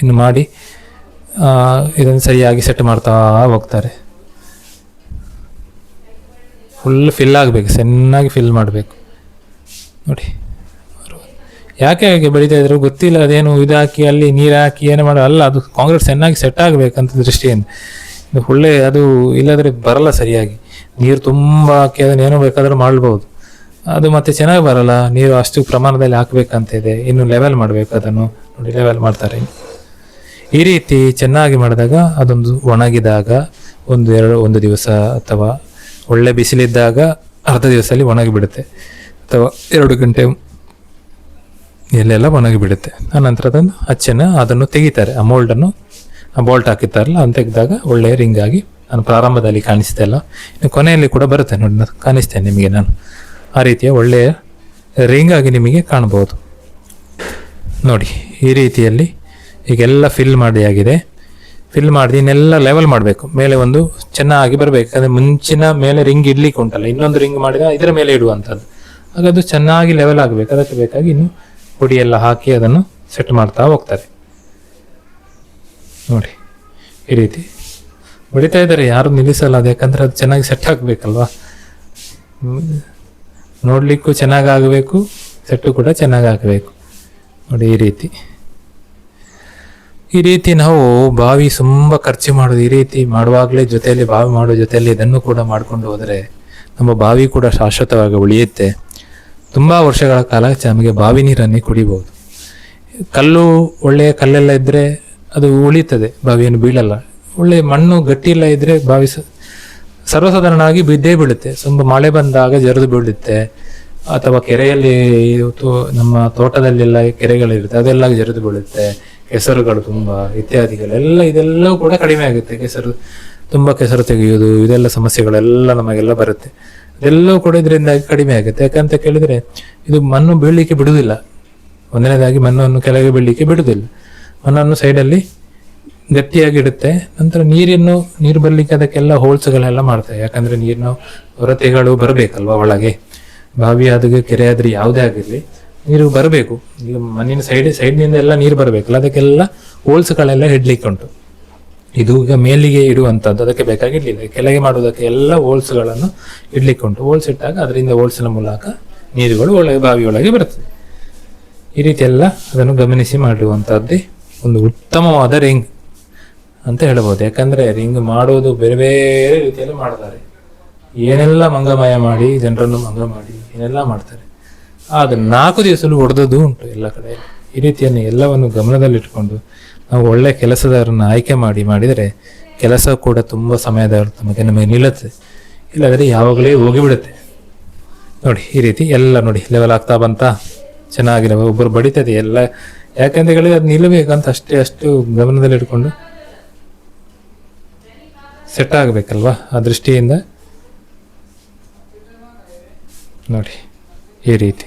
ಇನ್ನು ಮಾಡಿ ಇದನ್ನು ಸರಿಯಾಗಿ ಸೆಟ್ ಮಾಡ್ತಾ ಹೋಗ್ತಾರೆ. ಫುಲ್ ಫಿಲ್ ಆಗಬೇಕು, ಚೆನ್ನಾಗಿ ಫಿಲ್ ಮಾಡಬೇಕು. ನೋಡಿ. ಯಾಕೆ ಹಾಗೆ ಬೆಳೀತಾ ಇದ್ರು ಗೊತ್ತಿಲ್ಲ, ಅದೇನು ಇದು ಹಾಕಿ, ಅಲ್ಲಿ ನೀರು ಹಾಕಿ, ಏನು ಮಾಡೋ, ಅಲ್ಲ, ಅದು ಕಾಂಕ್ರೀಟ್ ಚೆನ್ನಾಗಿ ಸೆಟ್ ಆಗಬೇಕಂತ ದೃಷ್ಟಿಯಿಂದ. ಒಳ್ಳೆ ಅದು ಇಲ್ಲದ್ರೆ ಬರಲ್ಲ ಸರಿಯಾಗಿ. ನೀರು ತುಂಬ ಹಾಕಿ ಅದನ್ನ ಏನೋ ಬೇಕಾದರೂ ಮಾಡಬಹುದು ಅದು ಮತ್ತೆ ಚೆನ್ನಾಗಿ ಬರಲ್ಲ. ನೀರು ಅಷ್ಟು ಪ್ರಮಾಣದಲ್ಲಿ ಹಾಕಬೇಕಂತಿದೆ. ಇನ್ನು ಲೆವೆಲ್ ಮಾಡಬೇಕು ಅದನ್ನು. ನೋಡಿ ಲೆವೆಲ್ ಮಾಡ್ತಾರೆ. ಈ ರೀತಿ ಚೆನ್ನಾಗಿ ಮಾಡಿದಾಗ ಅದೊಂದು ಒಣಗಿದಾಗ ಒಂದು ಎರಡು, ಒಂದು ದಿವಸ ಅಥವಾ ಒಳ್ಳೆ ಬಿಸಿಲಿದ್ದಾಗ ಅರ್ಧ ದಿವಸದಲ್ಲಿ ಒಣಗಿ ಬಿಡುತ್ತೆ ಅಥವಾ ಎರಡು ಗಂಟೆ ಎಲ್ಲೆಲ್ಲ ಒಣಗಿ ಬಿಡುತ್ತೆ ಆನಂತರ ಅದನ್ನು ಅಚ್ಚನ್ನು ಅದನ್ನು ತೆಗಿತಾರೆ. ಆ ಮೋಲ್ಡನ್ನು ಆ ಬೋಲ್ಟ್ ಹಾಕಿರ್ತಾರಲ್ಲ, ಅದನ್ನು ತೆಗೆದಾಗ ಒಳ್ಳೆಯ ರಿಂಗಾಗಿ ನಾನು ಪ್ರಾರಂಭದಲ್ಲಿ ಕಾಣಿಸ್ತಾ ಇಲ್ಲ. ಇನ್ನು ಕೊನೆಯಲ್ಲಿ ಕೂಡ ಬರುತ್ತೆ ನೋಡಿ ಕಾಣಿಸ್ತೇನೆ ನಿಮಗೆ ನಾನು ಆ ರೀತಿಯ ಒಳ್ಳೆಯ ರಿಂಗ್ ಆಗಿ ನಿಮಗೆ ಕಾಣ್ಬೋದು ನೋಡಿ, ಈ ರೀತಿಯಲ್ಲಿ ಈಗೆಲ್ಲ ಫಿಲ್ ಮಾಡಿ ಆಗಿದೆ. ಫಿಲ್ ಮಾಡಿ ಇನ್ನೆಲ್ಲ ಲೆವೆಲ್ ಮಾಡಬೇಕು. ಮೇಲೆ ಒಂದು ಚೆನ್ನಾಗಿ ಬರಬೇಕು. ಅಂದರೆ ಮುಂಚಿನ ಮೇಲೆ ರಿಂಗ್ ಇಡ್ಲಿಕ್ಕೆ ಉಂಟಲ್ಲ, ಇನ್ನೊಂದು ರಿಂಗ್ ಮಾಡಿದ ಇದರ ಮೇಲೆ ಇಡುವಂಥದ್ದು ಆಗ ಅದು ಚೆನ್ನಾಗಿ ಲೆವೆಲ್ ಆಗಬೇಕು. ಅದಕ್ಕೆ ಬೇಕಾಗಿ ಇನ್ನು ಪುಡಿಯೆಲ್ಲ ಹಾಕಿ ಅದನ್ನು ಸೆಟ್ ಮಾಡ್ತಾ ಹೋಗ್ತಾರೆ. ನೋಡಿ, ಈ ರೀತಿ. ಬಡಿತಾ ಇದ್ದಾರೆ, ಯಾರು ನಿಲ್ಲಿಸಲ್ಲ, ಅದು ಯಾಕಂದ್ರೆ ಅದು ಚೆನ್ನಾಗಿ ಸೆಟ್ ಹಾಕಬೇಕಲ್ವಾ? ನೋಡ್ಲಿಕ್ಕೂ ಚೆನ್ನಾಗಿ ಆಗಬೇಕು ಸೆಟ್ಟು ಕೂಡ ಚೆನ್ನಾಗಿ ಆಗಬೇಕು. ನೋಡಿ, ಈ ರೀತಿ. ಈ ರೀತಿ ನಾವು ಬಾವಿ ತುಂಬ ಖರ್ಚು ಮಾಡೋದು, ಈ ರೀತಿ ಮಾಡುವಾಗಲೇ ಜೊತೆಯಲ್ಲಿ, ಬಾವಿ ಮಾಡೋ ಜೊತೆಯಲ್ಲಿ ಇದನ್ನು ಕೂಡ ಮಾಡ್ಕೊಂಡು ಹೋದರೆ ನಮ್ಮ ಬಾವಿ ಕೂಡ ಶಾಶ್ವತವಾಗಿ ಉಳಿಯುತ್ತೆ. ತುಂಬ ವರ್ಷಗಳ ಕಾಲ ನಮಗೆ ಬಾವಿ ನೀರನ್ನೇ ಕುಡಿಬಹುದು ಕಲ್ಲು, ಒಳ್ಳೆಯ ಕಲ್ಲೆಲ್ಲ ಇದ್ದರೆ ಅದು ಉಳಿತದೆ, ಬಾವಿಯನ್ನು ಬೀಳಲ್ಲ. ಒಳ್ಳೆಯ ಮಣ್ಣು ಗಟ್ಟಿ ಇಲ್ಲ ಇದ್ರೆ ಭಾವಿಸ ಸರ್ವಸಾಧಾರಣವಾಗಿ ಬಿದ್ದೇ ಬೀಳುತ್ತೆ. ತುಂಬ ಮಳೆ ಬಂದಾಗ ಜರಿದು ಬೀಳುತ್ತೆ. ಅಥವಾ ಕೆರೆಯಲ್ಲಿ ನಮ್ಮ ತೋಟದಲ್ಲೆಲ್ಲ ಕೆರೆಗಳಿರುತ್ತೆ, ಅದೆಲ್ಲ ಜರಿದು ಬೀಳುತ್ತೆ. ಕೆಸರುಗಳು ತುಂಬ ಇತ್ಯಾದಿಗಳೆಲ್ಲ ಇದೆಲ್ಲವೂ ಕೂಡ ಕಡಿಮೆ ಆಗುತ್ತೆ. ಕೆಸರು ತುಂಬ ಕೆಸರು ತೆಗೆಯೋದು ಇದೆಲ್ಲ ಸಮಸ್ಯೆಗಳೆಲ್ಲ ನಮಗೆಲ್ಲ ಬರುತ್ತೆ. ಅದೆಲ್ಲವೂ ಕೂಡ ಇದರಿಂದಾಗಿ ಕಡಿಮೆ ಆಗುತ್ತೆ. ಯಾಕಂತ ಕೇಳಿದ್ರೆ, ಇದು ಮಣ್ಣು ಬೀಳಲಿಕ್ಕೆ ಬಿಡುವುದಿಲ್ಲ. ಒಂದನೇದಾಗಿ ಮಣ್ಣನ್ನು ಕೆಳಗೆ ಬೀಳಲಿಕ್ಕೆ ಬಿಡುವುದಿಲ್ಲ. ಮಣ್ಣನ್ನು ಸೈಡಲ್ಲಿ ಗಟ್ಟಿಯಾಗಿ ಇಡುತ್ತೆ ನಂತರ ನೀರನ್ನು, ನೀರು ಬರಲಿಕ್ಕೆ ಅದಕ್ಕೆಲ್ಲ ಹೋಲ್ಸ್ಗಳೆಲ್ಲ ಮಾಡ್ತಾರೆ. ಯಾಕಂದ್ರೆ ನೀರಿನ ಹೊರತೆಗಳು ಬರಬೇಕಲ್ವಾ ಒಳಗೆ? ಬಾವಿ ಆದಾಗ ಕೆರೆ ಆದ್ರೆ ಯಾವುದೇ ಆಗಿರಲಿ, ನೀರು ಬರಬೇಕು. ಈಗ ಮಣ್ಣಿನ ಸೈಡ್ ಸೈಡ್ನಿಂದ ಎಲ್ಲ ನೀರು ಬರಬೇಕಲ್ಲ? ಅದಕ್ಕೆಲ್ಲ ಹೋಲ್ಸ್ಗಳೆಲ್ಲ ಇಡ್ಲಿಕ್ಕೆ ಉಂಟು ಇದು ಈಗ ಮೇಲಿಗೆ ಇಡುವಂಥದ್ದು ಅದಕ್ಕೆ ಬೇಕಾಗಿರ್ಲಿಲ್ಲ. ಕೆಳಗೆ ಮಾಡುವುದಕ್ಕೆ ಎಲ್ಲ ಹೋಲ್ಸ್ಗಳನ್ನು ಇಡ್ಲಿಕ್ಕೆ ಉಂಟು ಹೋಲ್ಸ್ ಇಟ್ಟಾಗ ಅದರಿಂದ ಹೋಲ್ಸಿನ ಮೂಲಕ ನೀರುಗಳು ಒಳಗೆ, ಬಾವಿ ಒಳಗೆ ಬರ್ತದೆ ಈ ರೀತಿ ಎಲ್ಲ ಅದನ್ನು ಗಮನಿಸಿ ಮಾಡುವಂಥದ್ದೇ ಒಂದು ಉತ್ತಮವಾದ ರಿಂಗ್. ಅಂತ ಹೇಳ್ಬೋದು. ಯಾಕಂದ್ರೆ ರಿಂಗ್ ಮಾಡೋದು ಬೇರೆ ಬೇರೆ ರೀತಿಯಲ್ಲಿ ಮಾಡ್ತಾರೆ. ಏನೆಲ್ಲ ಮಂಗಮಯ ಮಾಡಿ, ಜನರನ್ನು ಮಂಗ ಮಾಡಿ, ಏನೆಲ್ಲ ಮಾಡ್ತಾರೆ. ಆಗ ನಾಲ್ಕು ದಿವಸಲು ಹೊಡೆದದ್ದು ಉಂಟು ಎಲ್ಲ ಕಡೆ. ಈ ರೀತಿಯನ್ನು ಎಲ್ಲವನ್ನು ಗಮನದಲ್ಲಿಟ್ಕೊಂಡು ನಾವು ಒಳ್ಳೆ ಕೆಲಸದಾರನ್ನು ಆಯ್ಕೆ ಮಾಡಿ ಮಾಡಿದರೆ ಕೆಲಸ ಕೂಡ ತುಂಬ ಸಮಯದ ನಮಗೆ ನಮಗೆ ನಿಲ್ಲುತ್ತೆ. ಇಲ್ಲಾದರೆ ಯಾವಾಗಲೇ ಹೋಗಿಬಿಡುತ್ತೆ. ನೋಡಿ, ಈ ರೀತಿ ಎಲ್ಲ ನೋಡಿ ಲೆವೆಲ್ ಆಗ್ತಾ ಬಂತ? ಚೆನ್ನಾಗಿಲ್ಲ ಒಬ್ಬರು ಬಡಿತದೆ ಎಲ್ಲ. ಯಾಕೆಂದ್ರೆ ಹೇಳಿದ್ರೆ ಅದು ನಿಲ್ಲಬೇಕಂತ ಅಷ್ಟೇ ಅಷ್ಟು ಗಮನದಲ್ಲಿ ಇಟ್ಕೊಂಡು ಸೆಟ್ ಆಗಬೇಕಲ್ವಾ? ಆ ದೃಷ್ಟಿಯಿಂದ? ನೋಡಿ, ಈ ರೀತಿ.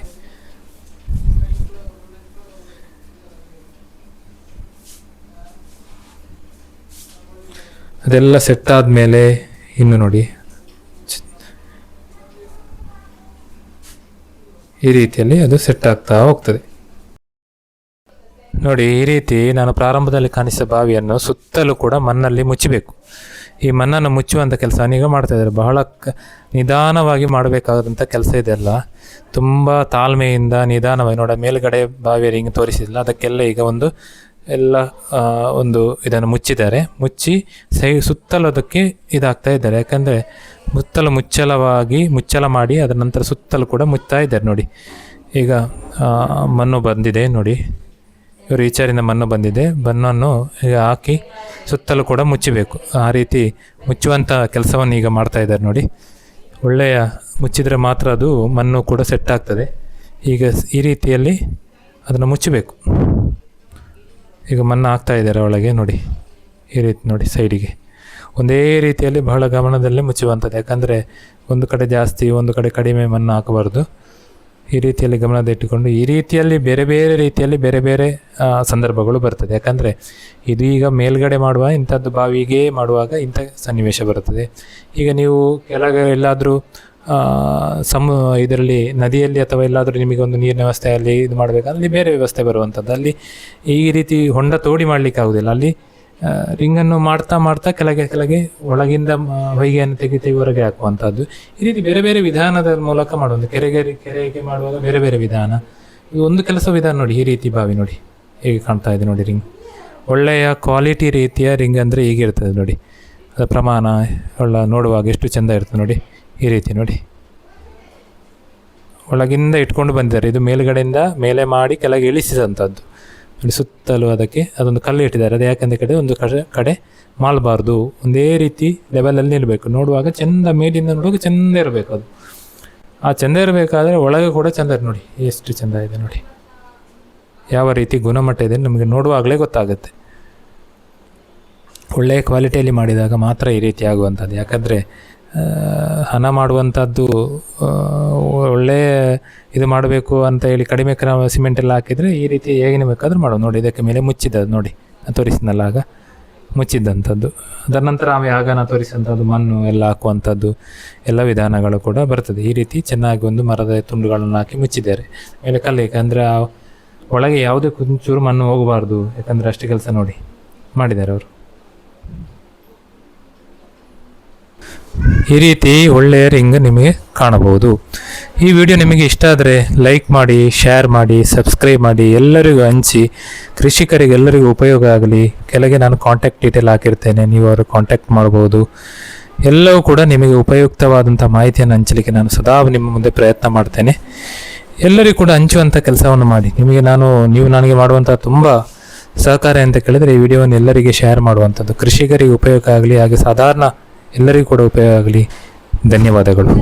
ಅದೆಲ್ಲ ಸೆಟ್ ಆದಮೇಲೆ ಇನ್ನು ನೋಡಿ. ಈ ರೀತಿಯಲ್ಲಿ ಅದು ಸೆಟ್ ಆಗ್ತಾ ಹೋಗ್ತದೆ. ನೋಡಿ, ಈ ರೀತಿ ನಾನು ಪ್ರಾರಂಭದಲ್ಲಿ ಕಾಣಿಸಿದ ಬಾವಿಯನ್ನು ಸುತ್ತಲೂ ಕೂಡ ಮಣ್ಣಲ್ಲಿ ಮುಚ್ಚಬೇಕು. ಈ ಮಣ್ಣನ್ನು ಮುಚ್ಚುವಂಥ ಕೆಲಸ ಈಗ ಮಾಡ್ತಾ ಇದ್ದಾರೆ. ಬಹಳ ನಿಧಾನವಾಗಿ ಮಾಡಬೇಕಾದಂಥ ಕೆಲಸ ಇದೆಲ್ಲ ತುಂಬ ತಾಳ್ಮೆಯಿಂದ ನಿಧಾನವಾಗಿ ನೋಡ, ಮೇಲುಗಡೆ ಬಾವಿಯ ಹಿಂಗೆ ತೋರಿಸಿದಿಲ್ಲ ಅದಕ್ಕೆಲ್ಲ ಈಗ ಒಂದು ಎಲ್ಲ ಒಂದು ಇದನ್ನು ಮುಚ್ಚಿದ್ದಾರೆ. ಮುಚ್ಚಿ ಸೈ, ಸುತ್ತಲೂ ಅದಕ್ಕೆ ಇದಾಗ್ತಾ ಇದ್ದಾರೆ. ಯಾಕಂದರೆ ಮುತ್ತಲು ಮುಚ್ಚಲವಾಗಿ ಮುಚ್ಚಲ ಮಾಡಿ ಅದರ ನಂತರ ಸುತ್ತಲೂ ಕೂಡ ಮುಚ್ತಾ ಇದ್ದಾರೆ ನೋಡಿ. ಈಗ ಮಣ್ಣು ಬಂದಿದೆ ನೋಡಿ. ಇವರು ಈಚಾರಿಂದ ಮಣ್ಣು ಬಂದಿದೆ. ಮಣ್ಣನ್ನು ಈಗ ಹಾಕಿ ಸುತ್ತಲೂ ಕೂಡ ಮುಚ್ಚಬೇಕು. ಆ ರೀತಿ ಮುಚ್ಚುವಂಥ ಕೆಲಸವನ್ನು ಈಗ ಮಾಡ್ತಾ ಇದ್ದಾರೆ ನೋಡಿ. ಒಳ್ಳೆಯ ಮುಚ್ಚಿದರೆ ಮಾತ್ರ ಅದು ಮಣ್ಣು ಕೂಡ ಸೆಟ್ ಆಗ್ತದೆ. ಈಗ ಈ ರೀತಿಯಲ್ಲಿ ಅದನ್ನು ಮುಚ್ಚಬೇಕು. ಈಗ ಮಣ್ಣು ಹಾಕ್ತಾ ಇದ್ದಾರೆ ಒಳಗೆ ನೋಡಿ. ಈ ರೀತಿ ನೋಡಿ ಸೈಡಿಗೆ ಒಂದೇ ರೀತಿಯಲ್ಲಿ ಬಹಳ ಗಮನದಲ್ಲಿ ಮುಚ್ಚುವಂಥದ್ದು. ಯಾಕಂದರೆ ಒಂದು ಕಡೆ ಜಾಸ್ತಿ, ಒಂದು ಕಡೆ ಕಡಿಮೆ ಮಣ್ಣು ಹಾಕಬಾರ್ದು. ಈ ರೀತಿಯಲ್ಲಿ ಗಮನದಲ್ಲಿಟ್ಟುಕೊಂಡು ಈ ರೀತಿಯಲ್ಲಿ ಬೇರೆ ಬೇರೆ ರೀತಿಯಲ್ಲಿ ಬೇರೆ ಬೇರೆ ಸಂದರ್ಭಗಳು ಬರ್ತದೆ. ಯಾಕಂದರೆ ಇದು ಈಗ ಮೇಲ್ಗಡೆ ಮಾಡುವ, ಇಂಥದ್ದು ಬಾವಿಗೆ ಮಾಡುವಾಗ ಇಂಥ ಸನ್ನಿವೇಶ ಬರುತ್ತದೆ. ಈಗ ನೀವು ಕೆಳಗೆ ಎಲ್ಲಾದರೂ ಸಮ, ಇದರಲ್ಲಿ, ನದಿಯಲ್ಲಿ ಅಥವಾ ಎಲ್ಲಾದರೂ ನಿಮಗೆ ಒಂದು ನೀರಿನ ವ್ಯವಸ್ಥೆಯಲ್ಲಿ ಇದು ಮಾಡಬೇಕಾದ್ರೆ ಬೇರೆ ವ್ಯವಸ್ಥೆ ಬರುವಂಥದ್ದು. ಅಲ್ಲಿ ಈ ರೀತಿ ಹೊಂಡ ತೋಡಿ ಮಾಡಲಿಕ್ಕೆ ಆಗೋದಿಲ್ಲ. ಅಲ್ಲಿ ರಿಂಗನ್ನು ಮಾಡ್ತಾ ಮಾಡ್ತಾ ಕೆಳಗೆ ಕೆಳಗೆ ಒಳಗಿಂದ ಹೊಯ್ಗೆಯನ್ನು ತೆಗೆದು ಹೊರಗೆ ಹಾಕುವಂಥದ್ದು. ಈ ರೀತಿ ಬೇರೆ ಬೇರೆ ವಿಧಾನದ ಮೂಲಕ ಮಾಡುವಂಥ ಕೆರೆಗೆ ಕೆರೆಗೆ ಮಾಡುವಾಗ ಬೇರೆ ಬೇರೆ ವಿಧಾನ. ಇದು ಒಂದು ಕೆಲಸ ವಿಧಾನ ನೋಡಿ, ಈ ರೀತಿ ಬಾವಿ ನೋಡಿ. ಹೇಗೆ ಕಾಣ್ತಾ ಇದೆ ನೋಡಿ ರಿಂಗ್ ಒಳ್ಳೆಯ ಕ್ವಾಲಿಟಿ ರೀತಿಯ ರಿಂಗ್ ಅಂದರೆ ಹೀಗಿರ್ತದೆ ನೋಡಿ. ಅದರ ಪ್ರಮಾಣ ಒಳ್ಳೆ ನೋಡುವಾಗ ಎಷ್ಟು ಚೆಂದ ಇರ್ತದೆ ನೋಡಿ, ಈ ರೀತಿ ನೋಡಿ. ಒಳಗಿಂದ ಇಟ್ಕೊಂಡು ಬಂದಿದ್ದಾರೆ. ಇದು ಮೇಲುಗಡೆಯಿಂದ ಮೇಲೆ ಮಾಡಿ ಕೆಳಗೆ ಇಳಿಸಿದಂಥದ್ದು. ನೋಡಿ ಸುತ್ತಲೂ ಅದಕ್ಕೆ ಅದೊಂದು ಕಲ್ಲು ಇಟ್ಟಿದ್ದಾರೆ. ಅದು ಯಾಕಂದ ಕಡೆ ಒಂದು ಕಡೆ ಕಡೆ ಮಾಲ್ಬಾರ್ದು. ಒಂದೇ ರೀತಿ ಲೆವೆಲಲ್ಲಿ ನಿಲ್ಲಬೇಕು ನೋಡುವಾಗ ಚೆಂದ ಮೇಲಿಂದ ನೋಡುವಾಗ ಚೆಂದ ಇರಬೇಕು ಅದು. ಆ ಚೆಂದ ಇರಬೇಕಾದ್ರೆ ಒಳಗೆ ಕೂಡ ಚೆಂದ ನೋಡಿ, ಎಷ್ಟು ಚೆಂದ ಇದೆ ನೋಡಿ. ಯಾವ ರೀತಿ ಗುಣಮಟ್ಟ ಇದೆ ನಮಗೆ ನೋಡುವಾಗಲೇ ಗೊತ್ತಾಗುತ್ತೆ. ಒಳ್ಳೆಯ ಕ್ವಾಲಿಟಿಯಲ್ಲಿ ಮಾಡಿದಾಗ ಮಾತ್ರ ಈ ರೀತಿ ಆಗುವಂಥದ್ದು. ಯಾಕಂದರೆ ಹಣ ಮಾಡುವಂಥದ್ದು ಒಳ್ಳೆಯ ಇದು ಮಾಡಬೇಕು ಅಂತ ಹೇಳಿ ಕಡಿಮೆ ಕ್ರಮ ಸಿಮೆಂಟ್ ಎಲ್ಲ ಹಾಕಿದರೆ ಈ ರೀತಿ ಹೇಗೆ ಬೇಕಾದರೂ ಮಾಡೋದು. ನೋಡಿ, ಇದಕ್ಕೆ ಮೇಲೆ ಮುಚ್ಚಿದ್ದದು ನೋಡಿ ತೋರಿಸಿದ್ನಲ್ಲ ಆಗ. ಮುಚ್ಚಿದ್ದಂಥದ್ದು. ಅದರ ನಂತರ ಆಮೇಲೆ ಆಗ ನಾನು ತೋರಿಸಿದಂಥದ್ದು, ಮಣ್ಣು ಎಲ್ಲ ಹಾಕುವಂಥದ್ದು, ಎಲ್ಲ ವಿಧಾನಗಳು ಕೂಡ ಬರ್ತದೆ. ಈ ರೀತಿ ಚೆನ್ನಾಗಿ ಒಂದು ಮರದ ತುಂಡುಗಳನ್ನು ಹಾಕಿ ಮುಚ್ಚಿದ್ದಾರೆ. ಮೇಲೆ ಕಲ್ಲು ಯಾಕಂದರೆ ಒಳಗೆ ಯಾವುದೇ ಕುಂಚೂರು ಮಣ್ಣು ಹೋಗಬಾರ್ದು. ಯಾಕಂದರೆ ಅಷ್ಟು ಕೆಲಸ ನೋಡಿ ಮಾಡಿದ್ದಾರೆ ಅವರು. ಈ ರೀತಿ ಒಳ್ಳೆಯ ರಿಂಗ್ ನಿಮಗೆ ಕಾಣಬಹುದು. ಈ ವಿಡಿಯೋ ನಿಮಗೆ ಇಷ್ಟ ಆದರೆ ಲೈಕ್ ಮಾಡಿ ಶೇರ್ ಮಾಡಿ ಸಬ್ಸ್ಕ್ರೈಬ್ ಮಾಡಿ, ಎಲ್ಲರಿಗೂ ಹಂಚಿ, ಕೃಷಿಕರಿಗೆ ಎಲ್ಲರಿಗೂ ಉಪಯೋಗ ಆಗಲಿ. ಕೆಳಗೆ ನಾನು ಕಾಂಟ್ಯಾಕ್ಟ್ ಡೀಟೇಲ್ ಹಾಕಿರ್ತೇನೆ, ನೀವು ಅವರು ಕಾಂಟ್ಯಾಕ್ಟ್ ಮಾಡ್ಬೋದು. ಎಲ್ಲವೂ ಕೂಡ ನಿಮಗೆ ಉಪಯುಕ್ತವಾದಂಥ ಮಾಹಿತಿಯನ್ನು ಹಂಚಲಿಕ್ಕೆ ನಾನು ಸದಾ ನಿಮ್ಮ ಮುಂದೆ ಪ್ರಯತ್ನ ಮಾಡ್ತೇನೆ. ಎಲ್ಲರಿಗೂ ಕೂಡ ಹಂಚುವಂಥ ಕೆಲಸವನ್ನು ಮಾಡಿ. ನಿಮಗೆ ನಾನು, ನೀವು ನನಗೆ ಮಾಡುವಂಥ ತುಂಬ ಸಹಕಾರ ಅಂತ ಕೇಳಿದರೆ ಈ ವಿಡಿಯೋವನ್ನು ಎಲ್ಲರಿಗೆ ಶೇರ್ ಮಾಡುವಂಥದ್ದು. ಕೃಷಿಕರಿಗೆ ಉಪಯೋಗ ಆಗಲಿ, ಹಾಗೆ ಸಾಧಾರಣ ಎಲ್ಲರಿಗೂ ಕೂಡ ಉಪಯೋಗ ಆಗಲಿ. ಧನ್ಯವಾದಗಳು.